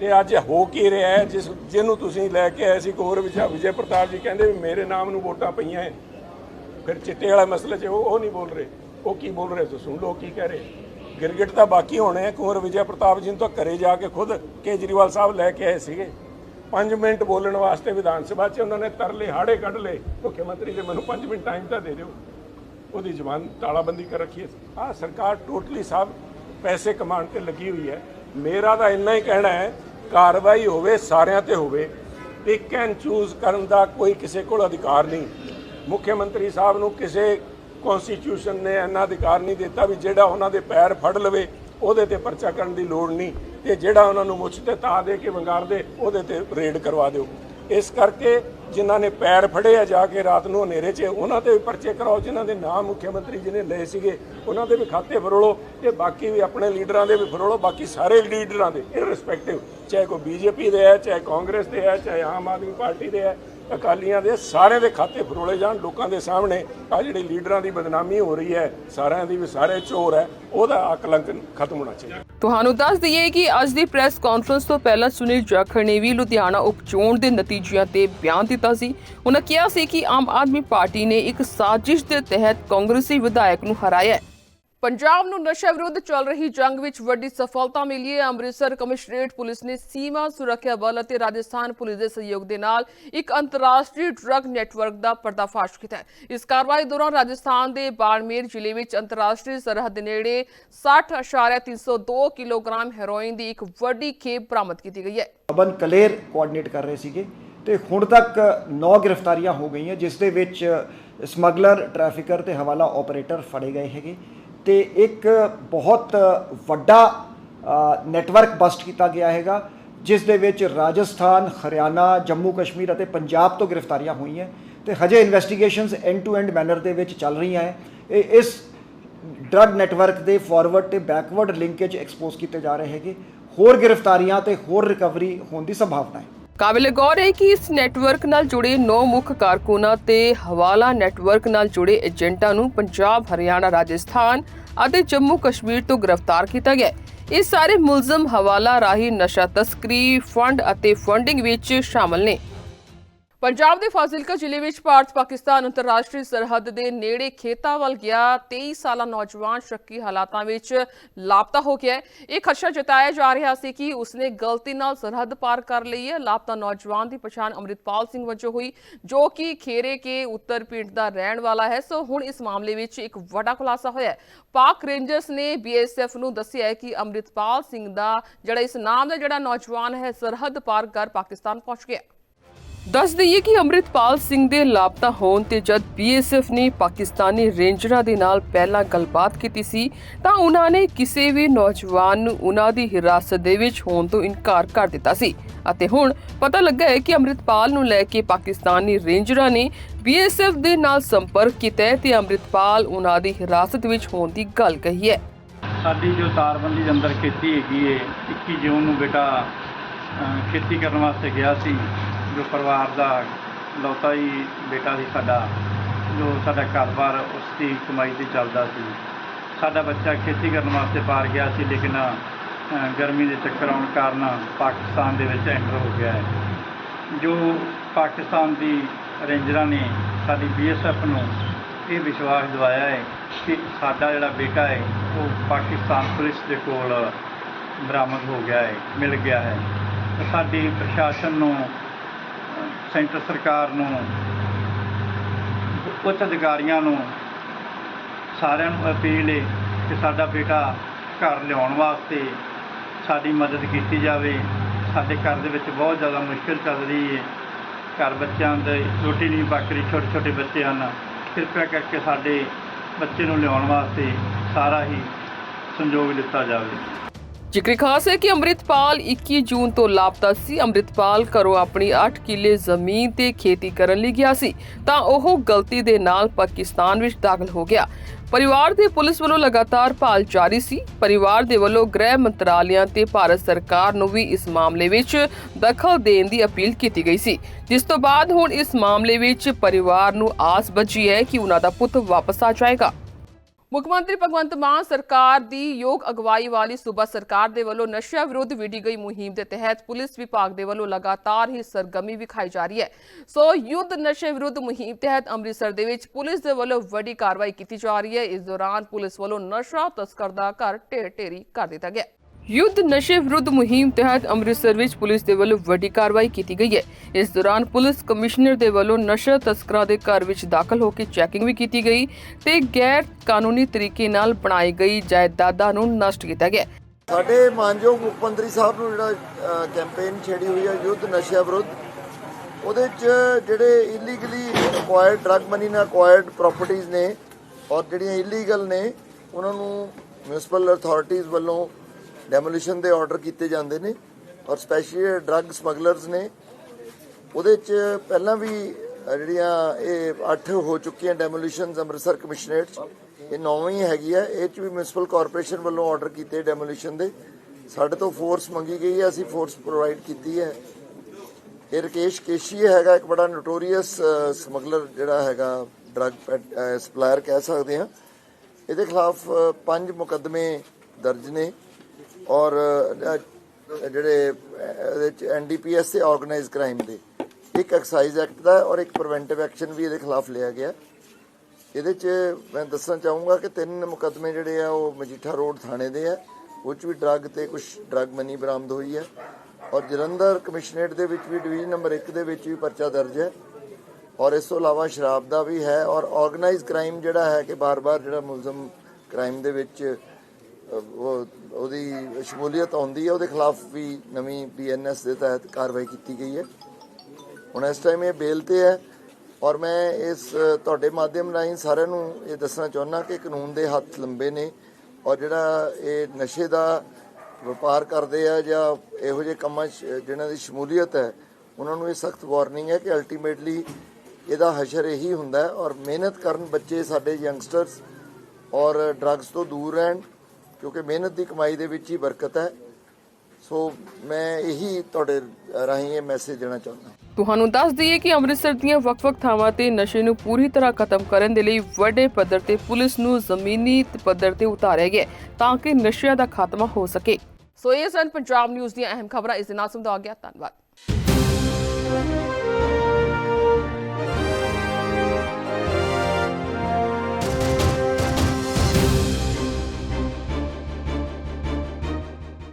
ਤੇ ਅੱਜ ਹੋ ਕੀ ਰਿਹਾ ਹੈ ਜਿਸ ਜਿਹਨੂੰ ਤੁਸੀਂ ਲੈ ਕੇ ਆਏ ਸੀ ਕੋਰ ਵਿਜੇ ਵਿਜੇ ਪ੍ਰਤਾਪ ਜੀ ਕਹਿੰਦੇ ਵੀ ਮੇਰੇ ਨਾਮ ਨੂੰ ਵੋਟਾਂ ਪਈਆਂ ਹੈ। ਫਿਰ ਚਿੱਟੇ ਵਾਲਾ ਮਸਲੇ 'ਚ ਉਹ ਉਹ ਨਹੀਂ ਬੋਲ ਰਹੇ ਉਹ ਕੀ ਬੋਲ ਰਹੇ ਤੁਸੀਂ ਸੁਣ ਲਓ ਕੀ ਕਹਿ ਰਹੇ ਗਿਰਗਿਟ ਤਾਂ ਬਾਕੀ ਹੋਣੇ ਆ। ਕੁੰਵਰ ਵਿਜੇ ਪ੍ਰਤਾਪ ਜੀ ਨੂੰ ਤਾਂ ਘਰੇ ਜਾ ਕੇ ਖੁਦ ਕੇਜਰੀਵਾਲ ਸਾਹਿਬ ਲੈ ਕੇ ਆਏ ਸੀਗੇ। 5 ਮਿੰਟ ਬੋਲਣ ਵਾਸਤੇ ਵਿਧਾਨ ਸਭਾ 'ਚ ਉਹਨਾਂ ਨੇ ਤਰਲੇ ਹਾੜੇ ਕੱਢ ਲਏ। ਮੁੱਖ ਮੰਤਰੀ ਦੇ ਮੈਨੂੰ 5 ਮਿੰਟ ਟਾਈਮ ਤਾਂ ਦੇ ਦਿਓ। ਉਹਦੀ ਜ਼ਬਾਨ ਤਾਲਾਬੰਦੀ ਕਰ ਰੱਖੀ ਹੈ। ਆ ਸਰਕਾਰ ਟੋਟਲੀ ਸਭ ਪੈਸੇ ਕਮਾਉਣ ਤੇ ਲੱਗੀ ਹੋਈ ਹੈ। ਮੇਰਾ ਤਾਂ ਇੰਨਾ ਹੀ ਕਹਿਣਾ ਹੈ, ਕਾਰਵਾਈ ਹੋਵੇ, ਸਾਰਿਆਂ ਤੇ ਹੋਵੇ ਪਿਕ ਐਂਡ ਚੂਜ਼ ਕਰਨ ਦਾ ਕੋਈ ਕਿਸੇ ਕੋਲ ਅਧਿਕਾਰ ਨਹੀਂ। ਮੁੱਖ ਮੰਤਰੀ ਸਾਹਿਬ ਨੂੰ ਕਿਸੇ ਕਨਸਟੀਟਿਊਸ਼ਨ ਨੇ ਇੰਨਾ ਅਧਿਕਾਰ ਨਹੀਂ ਦਿੱਤਾ ਵੀ ਜਿਹੜਾ ਉਹਨਾਂ ਦੇ ਪੈਰ ਫੜ ਲਵੇ, ਉਹਦੇ ਤੇ ਪਰਚਾ ਕਰਨ ਦੀ ਲੋੜ ਨਹੀਂ। ਤੇ ਜਿਹੜਾ ਉਹਨਾਂ ਨੂੰ ਮੁੱਛ ਤੇ ਤਾ ਦੇ ਕੇ ਵੰਗਾਰ ਦੇ, ਉਹਦੇ ਤੇ ਰੇਡ ਕਰਵਾ ਦਿਓ। ਇਸ ਕਰਕੇ ਜਿਨ੍ਹਾਂ ਨੇ ਪੈਰ ਫੜੇ ਆ ਜਾ ਕੇ ਰਾਤ ਨੂੰ ਹਨੇਰੇ 'ਚ, ਉਹਨਾਂ ਤੇ ਵੀ ਪਰਚੇ ਕਰਾਓ, ਜਿਨ੍ਹਾਂ ਦੇ ਨਾਮ ਮੁੱਖ ਮੰਤਰੀ ਜੀ ਨੇ ਲਏ ਸੀਗੇ, ਉਹਨਾਂ ਦੇ ਵੀ ਖਾਤੇ ਫਰੋਲੋ ਤੇ ਬਾਕੀ ਵੀ ਆਪਣੇ ਲੀਡਰਾਂ ਦੇ ਵੀ ਫਰੋਲੋ, ਬਾਕੀ ਸਾਰੇ ਲੀਡਰਾਂ ਦੇ ਇਰਰਿਸਪੈਕਟਿਵ ਚਾਹੇ ਕੋਈ ਬੀਜੇਪੀ ਦੇ ਹੈ, ਚਾਹੇ ਕਾਂਗਰਸ ਦੇ ਹੈ, ਚਾਹੇ ਆਮ ਆਦਮੀ ਪਾਰਟੀ ਦੇ ਹੈ ਅਕਾਲੀਆਂ ਦੇ ਸਾਰਿਆਂ ਦੇ ਖਾਤੇ ਫਰੋਲੇ ਜਾਣ, ਲੋਕਾਂ ਦੇ ਸਾਹਮਣੇ। ਆ ਜਿਹੜੀ ਲੀਡਰਾਂ ਦੀ ਬਦਨਾਮੀ ਹੋ ਰਹੀ ਹੈ, ਸਾਰਿਆਂ ਦੀ ਵੀ ਸਾਰੇ ਚੋਰ ਹੈ, ਉਹਦਾ ਅਕਲੰਕ ਖਤਮ ਹੋਣਾ ਚਾਹੀਦਾ। ਤੁਹਾਨੂੰ ਦੱਸ ਦਈਏ ਕਿ ਅੱਜ ਦੀ ਪ੍ਰੈਸ ਕਾਨਫਰੰਸ ਤੋਂ ਪਹਿਲਾਂ ਸੁਨੀਲ ਜਾਖੜ ਨੇ ਵੀ ਲੁਧਿਆਣਾ ਉਪਚੋਣ ਦੇ ਨਤੀਜਿਆਂ ਤੇ ਬਿਆਨ ਦਿੱਤਾ ਸੀ। ਉਹਨਾਂ ਕਿਹਾ ਸੀ ਕਿ ਆਮ ਆਦਮੀ ਪਾਰਟੀ ਨੇ ਇੱਕ ਸਾਜ਼ਿਸ਼ ਦੇ ਤਹਿਤ ਕਾਂਗਰਸੀ ਵਿਧਾਇਕ ਨੂੰ ਹਰਾਇਆ ਹੈ। ਪੰਜਾਬ ਨੂੰ ਨਸ਼ਾ ਵਿਰੁੱਧ ਚੱਲ ਰਹੀ ਜੰਗ ਵਿੱਚ ਵੱਡੀ ਸਫਲਤਾ ਮਿਲੀ ਹੈ। ਅੰਮ੍ਰਿਤਸਰ ਕਮਿਸ਼ਨਰੇਟ ਪੁਲਿਸ ਨੇ ਸੀਮਾ ਸੁਰੱਖਿਆ ਬਲ ਅਤੇ ਰਾਜਸਥਾਨ ਪੁਲਿਸ ਦੇ ਸਹਿਯੋਗ ਦੇ ਨਾਲ ਇੱਕ ਅੰਤਰਰਾਸ਼ਟਰੀ ਡਰੱਗ ਨੈਟਵਰਕ ਦਾ ਪਰਦਾਫਾਸ਼ ਕੀਤਾ ਇਸ ਕਾਰਵਾਈ ਦੌਰਾਨ ਰਾਜਸਥਾਨ ਦੇ ਬਾੜਮੇਰ ਜ਼ਿਲ੍ਹੇ ਵਿੱਚ ਅੰਤਰਰਾਸ਼ਟਰੀ ਸਰਹੱਦ ਦੇ ਨੇੜੇ 60.302 ਕਿਲੋਗ੍ਰਾਮ ਹੈਰੋਇਨ ਦੀ ਇੱਕ ਵੱਡੀ ਖੇਪ ਬਰਾਮਦ ਕੀਤੀ ਗਈ ਹੈ। ਅਬਨ ਕਲੇਰ ਕੋਆਰਡੀਨੇਟ ਕਰ ਰਹੇ ਸੀਗੇ ਤੇ ਹੁਣ ਤੱਕ 9 ਗ੍ਰਿਫਤਾਰੀਆਂ ਹੋ ਗਈਆਂ, ਜਿਸ ਦੇ ਵਿੱਚ ਸਮਗਲਰ, ਟ੍ਰੈਫਿਕਰ ਤੇ ਹਵਾਲਾ ਆਪਰੇਟਰ ਫੜੇ ਗਏ ਹੈਗੇ। ਤੇ ਇੱਕ ਬਹੁਤ ਵੱਡਾ ਨੈਟਵਰਕ ਬਸਟ ਕੀਤਾ ਗਿਆ ਹੈਗਾ, ਜਿਸ ਦੇ ਵਿੱਚ ਰਾਜਸਥਾਨ, ਹਰਿਆਣਾ, ਜੰਮੂ ਕਸ਼ਮੀਰ ਅਤੇ ਪੰਜਾਬ ਤੋਂ ਗ੍ਰਿਫਤਾਰੀਆਂ ਹੋਈਆਂ ਤੇ ਹਜੇ investigations end to end manner ਦੇ ਵਿੱਚ ਚੱਲ ਰਹੀਆਂ ਹੈ। ਇਹ ਇਸ ਡਰੱਗ ਨੈਟਵਰਕ ਦੇ ਫਾਰਵਰਡ ਤੇ ਬੈਕਵਰਡ ਲਿੰਕੇਜ ਐਕਸਪੋਜ਼ ਕੀਤੇ ਜਾ ਰਹੇ ਹੈਗੇ। ਹੋਰ ਗ੍ਰਿਫਤਾਰੀਆਂ ਤੇ ਹੋਰ ਰਿਕਵਰੀ ਹੋਣ ਦੀ ਸੰਭਾਵਨਾ ਹੈ। ਕਾਬਿਲ ਗੌਰ ਹੈ ਕਿ ਇਸ ਨੈਟਵਰਕ ਨਾਲ ਜੁੜੇ ਨੌ ਮੁੱਖ ਕਾਰਕੁਨਾਂ ਤੇ ਹਵਾਲਾ ਨੈਟਵਰਕ ਨਾਲ ਜੁੜੇ ਏਜੰਟਾਂ ਨੂੰ ਪੰਜਾਬ, ਹਰਿਆਣਾ, ਰਾਜਸਥਾਨ ਅਤੇ ਜੰਮੂ ਕਸ਼ਮੀਰ ਤੋਂ ਗ੍ਰਿਫਤਾਰ ਕੀਤਾ ਗਿਆ ਇਹ ਸਾਰੇ ਮੁਲਜ਼ਮ ਹਵਾਲਾ ਰਾਹੀਂ ਨਸ਼ਾ ਤਸਕਰੀ, ਫੰਡ ਅਤੇ ਫੰਡਿੰਗ ਵਿੱਚ ਸ਼ਾਮਲ ਨੇ। ਪੰਜਾਬ ਦੇ ਫਾਜ਼ਿਲਕਾ ਜ਼ਿਲ੍ਹੇ ਵਿੱਚ ਭਾਰਤ ਪਾਕਿਸਤਾਨ ਅੰਤਰਰਾਸ਼ਟਰੀ ਸਰਹੱਦ ਦੇ ਨੇੜੇ ਖੇਤਾਂ ਵੱਲ ਗਿਆ। 23 ਸਾਲਾ ਨੌਜਵਾਨ ਸ਼ੱਕੀ ਹਾਲਾਤਾਂ ਵਿੱਚ ਲਾਪਤਾ ਹੋ ਗਿਆ ਇਹ ਖਦਸ਼ਾ ਜਤਾਇਆ ਜਾ ਰਿਹਾ ਸੀ ਕਿ ਉਸਨੇ ਗਲਤੀ ਨਾਲ ਸਰਹੱਦ ਪਾਰ ਕਰ ਲਈ ਹੈ। ਲਾਪਤਾ ਨੌਜਵਾਨ ਦੀ ਪਛਾਣ ਅੰਮ੍ਰਿਤਪਾਲ ਸਿੰਘ ਵਜੋਂ ਹੋਈ, ਜੋ ਕਿ ਖੇਰੇ ਕੇ ਉੱਤਰ ਪਿੰਡ ਦਾ ਰਹਿਣ ਵਾਲਾ ਹੈ। ਸੋ ਹੁਣ ਇਸ ਮਾਮਲੇ ਵਿੱਚ ਇੱਕ ਵੱਡਾ ਖੁਲਾਸਾ ਹੋਇਆ ਹੈ। ਪਾਕ ਰੇਂਜਰਸ ਨੇ ਬੀਐਸਐਫ ਨੂੰ ਦੱਸਿਆ ਹੈ ਕਿ ਅੰਮ੍ਰਿਤਪਾਲ ਸਿੰਘ ਦਾ ਜਿਹੜਾ ਇਸ ਨਾਮ ਦਾ ਜਿਹੜਾ ਨੌਜਵਾਨ ਹੈ, ਸਰਹੱਦ ਪਾਰ ਕਰ ਪਾਕਿਸਤਾਨ ਪਹੁੰਚ ਗਿਆ। ਦੱਸ ਦਈਏ ਕਿ ਅੰਮ੍ਰਿਤਪਾਲ ਸਿੰਘ ਦੇ ਲਾਪਤਾ ਹੋਣ ਤੇ ਜਦ ਬੀਐਸਐਫ ਨੇ ਪਾਕਿਸਤਾਨੀ ਰੇਂਜਰਾਂ ਦੇ ਨਾਲ ਪਹਿਲਾਂ ਗੱਲਬਾਤ ਕੀਤੀ ਸੀ, ਤਾਂ ਉਹਨਾਂ ਨੇ ਕਿਸੇ ਵੀ ਨੌਜਵਾਨ ਨੂੰ ਉਹਨਾਂ ਦੀ ਹਿਰਾਸਤ ਦੇ ਵਿੱਚ ਹੋਣ ਤੋਂ ਇਨਕਾਰ ਕਰ ਦਿੱਤਾ ਸੀ। ਅਤੇ ਹੁਣ ਪਤਾ ਲੱਗਾ ਹੈ ਕਿ ਅੰਮ੍ਰਿਤਪਾਲ ਨੂੰ ਲੈ ਕੇ ਪਾਕਿਸਤਾਨੀ ਰੇਂਜਰਾਂ ਨੇ ਬੀਐਸਐਫ ਦੇ ਨਾਲ ਸੰਪਰਕ ਕੀਤਾ ਤੇ ਅੰਮ੍ਰਿਤਪਾਲ ਉਹਨਾਂ ਦੀ ਹਿਰਾਸਤ ਵਿੱਚ ਹੋਣ ਦੀ ਗੱਲ ਕਹੀ ਹੈ। ਸਾਡੀ ਜੋ ਤਾਰਬੰਦੀ ਦੇ ਅੰਦਰ ਖੇਤੀ ਹੈਗੀ ਏ 21 ਜੂਨ ਨੂੰ ਬੇਟਾ ਖੇਤੀ ਕਰਨ ਵਾਸਤੇ ਗਿਆ ਸੀ। ਜੋ ਪਰਿਵਾਰ ਦਾ ਲੌਤਾ ਹੀ ਬੇਟਾ ਸੀ ਸਾਡਾ, ਜੋ ਸਾਡਾ ਘਰ-ਬਾਰ ਉਸ ਦੀ ਕਮਾਈ ਤੇ ਚੱਲਦਾ ਸੀ। ਸਾਡਾ ਬੱਚਾ ਖੇਤੀ ਕਰਨ ਵਾਸਤੇ ਬਾਹਰ ਗਿਆ ਸੀ, ਲੇਕਿਨ ਗਰਮੀ ਦੇ ਚੱਕਰ ਆਉਣ ਕਾਰਨ ਪਾਕਿਸਤਾਨ ਦੇ ਵਿੱਚ ਐਂਟਰ ਹੋ ਗਿਆ ਹੈ। ਜੋ ਪਾਕਿਸਤਾਨ ਦੀ ਰੇਂਜਰਾਂ ਨੇ ਸਾਡੀ ਬੀਐਸਐਫ ਨੂੰ ਇਹ ਵਿਸ਼ਵਾਸ ਦਿਵਾਇਆ ਹੈ ਕਿ ਸਾਡਾ ਜਿਹੜਾ ਬੇਟਾ ਹੈ, ਉਹ ਪਾਕਿਸਤਾਨ ਪੁਲਿਸ ਦੇ ਕੋਲ ਬਰਾਮਦ ਹੋ ਗਿਆ ਹੈ, ਮਿਲ ਗਿਆ ਹੈ। ਸਾਡੀ ਪ੍ਰਸ਼ਾਸਨ ਨੂੰ ਸੈਂਟਰ ਸਰਕਾਰ ਨੂੰ, ਉੱਚ ਅਧਿਕਾਰੀਆਂ ਨੂੰ, ਸਾਰਿਆਂ ਨੂੰ ਅਪੀਲ ਹੈ ਕਿ ਸਾਡਾ ਬੇਟਾ ਘਰ ਲਿਆਉਣ ਵਾਸਤੇ ਸਾਡੀ ਮਦਦ ਕੀਤੀ ਜਾਵੇ। ਸਾਡੇ ਘਰ ਦੇ ਵਿੱਚ ਬਹੁਤ ਜ਼ਿਆਦਾ ਮੁਸ਼ਕਲ ਚੱਲ ਰਹੀ ਹੈ ਘਰ ਬੱਚਿਆਂ ਦੇ ਰੋਟੀ ਨਹੀਂ ਪੱਕ ਰਹੀ ਛੋਟੇ ਛੋਟੇ ਬੱਚੇ ਹਨ। ਕਿਰਪਾ ਕਰਕੇ ਸਾਡੇ ਬੱਚੇ ਨੂੰ ਲਿਆਉਣ ਵਾਸਤੇ ਸਾਰਾ ਹੀ ਸੰਯੋਗ ਦਿੱਤਾ ਜਾਵੇ। ਜ਼ਿਕਰ ਖਾਸ ਹੈ ਕਿ ਅੰਮ੍ਰਿਤਪਾਲ 21 ਜੂਨ ਤੋਂ ਲਾਪਤਾ ਸੀ। ਅੰਮ੍ਰਿਤਪਾਲ ਘਰੋਂ ਆਪਣੀ 8 ਕਿੱਲੇ ਜ਼ਮੀਨ ਤੇ ਖੇਤੀ ਕਰਨ ਲਈ ਗਿਆ ਸੀ, ਤਾਂ ਉਹ ਗਲਤੀ ਦੇ ਨਾਲ ਪਾਕਿਸਤਾਨ ਵਿੱਚ ਦਾਖਲ ਹੋ ਗਿਆ। ਪਰਿਵਾਰ ਦੇ ਪੁਲਿਸ ਵੱਲੋਂ ਲਗਾਤਾਰ ਭਾਲ ਜਾਰੀ ਸੀ। ਪਰਿਵਾਰ ਦੇ ਵੱਲੋਂ ਗ੍ਰਹਿ ਮੰਤਰਾਲਿਆਂ ਤੇ ਭਾਰਤ ਸਰਕਾਰ ਨੂੰ ਵੀ ਇਸ ਮਾਮਲੇ ਵਿੱਚ ਦਖਲ ਦੇਣ ਦੀ ਅਪੀਲ ਕੀਤੀ ਗਈ ਸੀ। ਜਿਸ ਤੋਂ ਬਾਅਦ ਹੁਣ ਇਸ ਮਾਮਲੇ ਵਿੱਚ ਪਰਿਵਾਰ ਨੂੰ ਆਸ ਬੱਝੀ ਹੈ ਕਿ ਉਹਨਾਂ ਦਾ ਪੁੱਤ ਵਾਪਸ ਆ ਜਾਏਗਾ। ਮੁੱਖ ਮੰਤਰੀ ਭਗਵੰਤ ਮਾਨ ਸਰਕਾਰ ਦੀ ਯੋਗ ਅਗਵਾਈ ਵਾਲੀ ਸੂਬਾ ਸਰਕਾਰ ਦੇ ਵੱਲੋਂ ਨਸ਼ਾ ਵਿਰੁੱਧ ਵਿੱਢੀ ਗਈ ਮੁਹਿੰਮ ਦੇ ਤਹਿਤ ਪੁਲਿਸ ਵਿਭਾਗ ਦੇ ਵੱਲੋਂ ਲਗਾਤਾਰ ਹੀ ਸਰਗਰਮੀ ਵਿਖਾਈ ਜਾ ਰਹੀ ਹੈ। ਸੋ ਯੁੱਧ ਨਸ਼ੇ ਵਿਰੁੱਧ ਮੁਹਿੰਮ ਤਹਿਤ ਅੰਮ੍ਰਿਤਸਰ ਦੇ ਵਿੱਚ ਪੁਲਿਸ ਦੇ ਵੱਲੋਂ ਵੱਡੀ ਕਾਰਵਾਈ ਕੀਤੀ ਜਾ ਰਹੀ ਹੈ। ਇਸ ਦੌਰਾਨ ਪੁਲਿਸ ਵੱਲੋਂ ਨਸ਼ਾ ਤਸਕਰ ਦਾ ਘਰ ਢੇਰ ਢੇਰੀ ਕਰ ਦਿੱਤਾ ਗਿਆ। ਯੁੱਧ ਨਸ਼ੇ ਵਿਰੁੱਧ ਮੁਹਿੰਮ ਤਹਿਤ ਅੰਮ੍ਰਿਤਸਰ ਵਿੱਚ ਪੁਲਿਸ ਦੇ ਵੱਲੋਂ ਵੱਡੀ ਕਾਰਵਾਈ ਕੀਤੀ ਗਈ ਹੈ। ਇਸ ਦੌਰਾਨ ਪੁਲਿਸ ਕਮਿਸ਼ਨਰ ਦੇ ਵੱਲੋਂ ਨਸ਼ਾ ਤਸਕਰਾਂ ਦੇ ਘਰ ਵਿੱਚ ਦਾਖਲ ਹੋ ਕੇ ਚੈਕਿੰਗ ਵੀ ਕੀਤੀ ਗਈ ਤੇ ਗੈਰ ਕਾਨੂੰਨੀ ਤਰੀਕੇ ਨਾਲ ਬਣਾਈ ਗਈ ਜਾਇਦਾਦਾਂ ਨੂੰ ਨਸ਼ਟ ਕੀਤਾ ਗਿਆ। ਸਾਡੇ ਮਾਨਯੋਗ ਮੁੱਖ ਮੰਤਰੀ ਸਾਹਿਬ ਨੂੰ ਜਿਹੜਾ ਕੈਂਪੇਨ ਛੇੜੀ ਹੋਈ ਹੈ ਯੁੱਧ ਨਸ਼ਿਆਂ ਵਿਰੁੱਧ, ਉਹਦੇ 'ਚ ਜਿਹੜੇ ਇਲੀਗਲੀ ਅਕਵਾਇਰਡ ਡਰੱਗ ਮਨੀ ਨਾਲ ਅਕਵਾਇਰਡ ਪ੍ਰਾਪਰਟੀਆਂ ਨੇ, ਔਰ ਜਿਹੜੀਆਂ ਇਲੀਗਲ ਨੇ, ਉਹਨਾਂ ਨੂੰ ਮਿਊਨਿਸਪਲ ਅਥਾਰਟੀਆਂ ਵੱਲੋਂ ਡੈਮੋਲੀਸ਼ਨ ਦੇ ਆਰਡਰ ਕੀਤੇ ਜਾਂਦੇ ਨੇ ਔਰ ਸਪੈਸ਼ਲੀ ਡਰੱਗ ਸਮਗਲਰਸ ਨੇ, ਉਹਦੇ 'ਚ ਪਹਿਲਾਂ ਵੀ ਜਿਹੜੀਆਂ ਇਹ 8 ਹੋ ਚੁੱਕੀਆਂ ਡੈਮੋਲੀਸ਼ਨਸ ਅੰਮ੍ਰਿਤਸਰ ਕਮਿਸ਼ਨਰੇਟ 'ਚ, ਇਹ ਨੌਵੀਂ ਹੈਗੀ ਹੈ ਇਹ 'ਚ ਵੀ ਮਿਊਨਿਸਪਲ ਕਾਰਪੋਰੇਸ਼ਨ ਵੱਲੋਂ ਆਰਡਰ ਕੀਤੇ ਡੈਮੋਲੀਸ਼ਨ ਦੇ। ਸਾਡੇ ਤੋਂ ਫੋਰਸ ਮੰਗੀ ਗਈ ਹੈ ਅਸੀਂ ਫੋਰਸ ਪ੍ਰੋਵਾਈਡ ਕੀਤੀ ਹੈ ਇਹ ਰਕੇਸ਼ ਕੇਸ਼ੀ ਹੈਗਾ, ਇੱਕ ਬੜਾ ਨੋਟੋਰੀਅਸ ਸਮਗਲਰ ਜਿਹੜਾ ਹੈਗਾ ਡਰੱਗ ਸਪਲਾਇਰ ਕਹਿ ਸਕਦੇ ਹਾਂ। ਇਹਦੇ ਖਿਲਾਫ ਪੰਜ ਮੁਕੱਦਮੇ ਦਰਜ ਨੇ। ਔਰ ਜਿਹੜੇ ਇਹਦੇ ਚ ਐਨਡੀਪੀਐਸ ਤੇ ਆਰਗੇਨਾਈਜ਼ ਕ੍ਰਾਈਮ ਦੇ। ਇੱਕ ਐਕਸਾਈਜ਼ ਐਕਟ ਦਾ ਔਰ ਇੱਕ ਪ੍ਰੀਵੈਂਟਿਵ ਐਕਸ਼ਨ ਵੀ ਇਹਦੇ ਖਿਲਾਫ ਲਿਆ ਗਿਆ। ਇਹਦੇ ਚ ਮੈਂ ਦੱਸਣਾ ਚਾਹੂੰਗਾ ਕਿ ਤਿੰਨ ਮੁਕੱਦਮੇ ਜਿਹੜੇ ਆ, ਉਹ ਮਜੀਠਾ ਰੋਡ ਥਾਣੇ ਦੇ ਆ। ਉਹ ਚ ਵੀ ਡਰੱਗ ਤੇ ਕੁਝ ਡਰੱਗ ਮਨੀ ਬਰਾਮਦ ਹੋਈ ਹੈ ਔਰ ਜਲੰਧਰ ਕਮਿਸ਼ਨਰੇਟ ਦੇ ਵਿੱਚ ਵੀ ਡਿਵੀਜ਼ਨ ਨੰਬਰ 1 ਦੇ ਵਿੱਚ ਵੀ ਪਰਚਾ ਦਰਜ ਹੈ। ਔਰ ਇਸ ਤੋਂ ਇਲਾਵਾ ਸ਼ਰਾਬ ਦਾ ਵੀ ਹੈ। ਔਰ ਆਰਗੇਨਾਈਜ਼ ਕ੍ਰਾਈਮ ਜਿਹੜਾ ਹੈ ਕਿ ਬਾਰ-ਬਾਰ ਜਿਹੜਾ ਮੁਲਜ਼ਮ ਕ੍ਰਾਈਮ ਦੇ ਵਿੱਚ ਉਹ ਉਹਦੀ ਸ਼ਮੂਲੀਅਤ ਆਉਂਦੀ ਹੈ, ਉਹਦੇ ਖਿਲਾਫ ਵੀ ਨਵੀਂ ਬੀਐਨਐਸ ਦੇ ਤਹਿਤ ਕਾਰਵਾਈ ਕੀਤੀ ਗਈ ਹੈ। ਹੁਣ ਇਸ ਟਾਈਮ ਇਹ ਬੇਲ ਤੇ ਹੈ ਔਰ ਮੈਂ ਇਸ, ਤੁਹਾਡੇ ਮਾਧਿਅਮ ਰਾਹੀਂ ਸਾਰਿਆਂ ਨੂੰ ਇਹ ਦੱਸਣਾ ਚਾਹੁੰਦਾ ਕਿ ਕਾਨੂੰਨ ਦੇ ਹੱਥ ਲੰਬੇ ਨੇ ਔਰ ਜਿਹੜਾ ਇਹ ਨਸ਼ੇ ਦਾ ਵਪਾਰ ਕਰਦੇ ਆ ਜਾਂ ਇਹੋ ਜਿਹੇ ਕੰਮਾਂ 'ਚ ਜਿਨ੍ਹਾਂ ਦੀ ਸ਼ਮੂਲੀਅਤ ਹੈ, ਉਹਨਾਂ ਨੂੰ ਇਹ ਸਖਤ ਵਾਰਨਿੰਗ ਹੈ ਕਿ ਅਲਟੀਮੇਟਲੀ ਇਹਦਾ ਹਸ਼ਰ ਇਹੀ ਹੁੰਦਾ ਔਰ ਮਿਹਨਤ ਕਰਨ ਬੱਚੇ ਸਾਡੇ ਯੰਗਸਟਰਸ ਔਰ ਡਰੱਗਸ ਤੋਂ ਦੂਰ ਰਹਿਣ ਕਿਉਂਕਿ ਮਿਹਨਤ ਦੀ ਕਮਾਈ ਦੇ ਵਿੱਚ ਹੀ ਬਰਕਤ ਹੈ। ਸੋ ਮੈਂ ਇਹੀ ਤੁਹਾਡੇ ਰਾਹੀਂ ਇਹ ਮੈਸੇਜ ਦੇਣਾ ਚਾਹੁੰਦਾ ਤੁਹਾਨੂੰ ਦੱਸ ਦਈਏ ਕਿ ਅੰਮ੍ਰਿਤਸਰ ਦੀਆਂ ਵੱਖ-ਵੱਖ ਥਾਵਾਂ ਤੇ ਨਸ਼ੇ ਨੂੰ ਪੂਰੀ ਤਰ੍ਹਾਂ ਖਤਮ ਕਰਨ ਦੇ ਲਈ ਵੱਡੇ ਪੱਧਰ ਤੇ ਪੁਲਿਸ ਨੂੰ ਜ਼ਮੀਨੀ ਪੱਧਰ ਤੇ ਉਤਾਰਿਆ ਗਿਆ ਤਾਂ ਕਿ ਨਸ਼ਿਆਂ ਦਾ ਖਾਤਮਾ ਹੋ ਸਕੇ। ਸੋ ਇਹ ਸਨ ਪੰਜਾਬ ਨਿਊਜ਼ ਦੀਆਂ ਅਹਿਮ ਖਬਰਾਂ। ਇਸ ਦੇ ਨਾਲ ਸਮਝਾ ਗਿਆ। ਧੰਨਵਾਦ।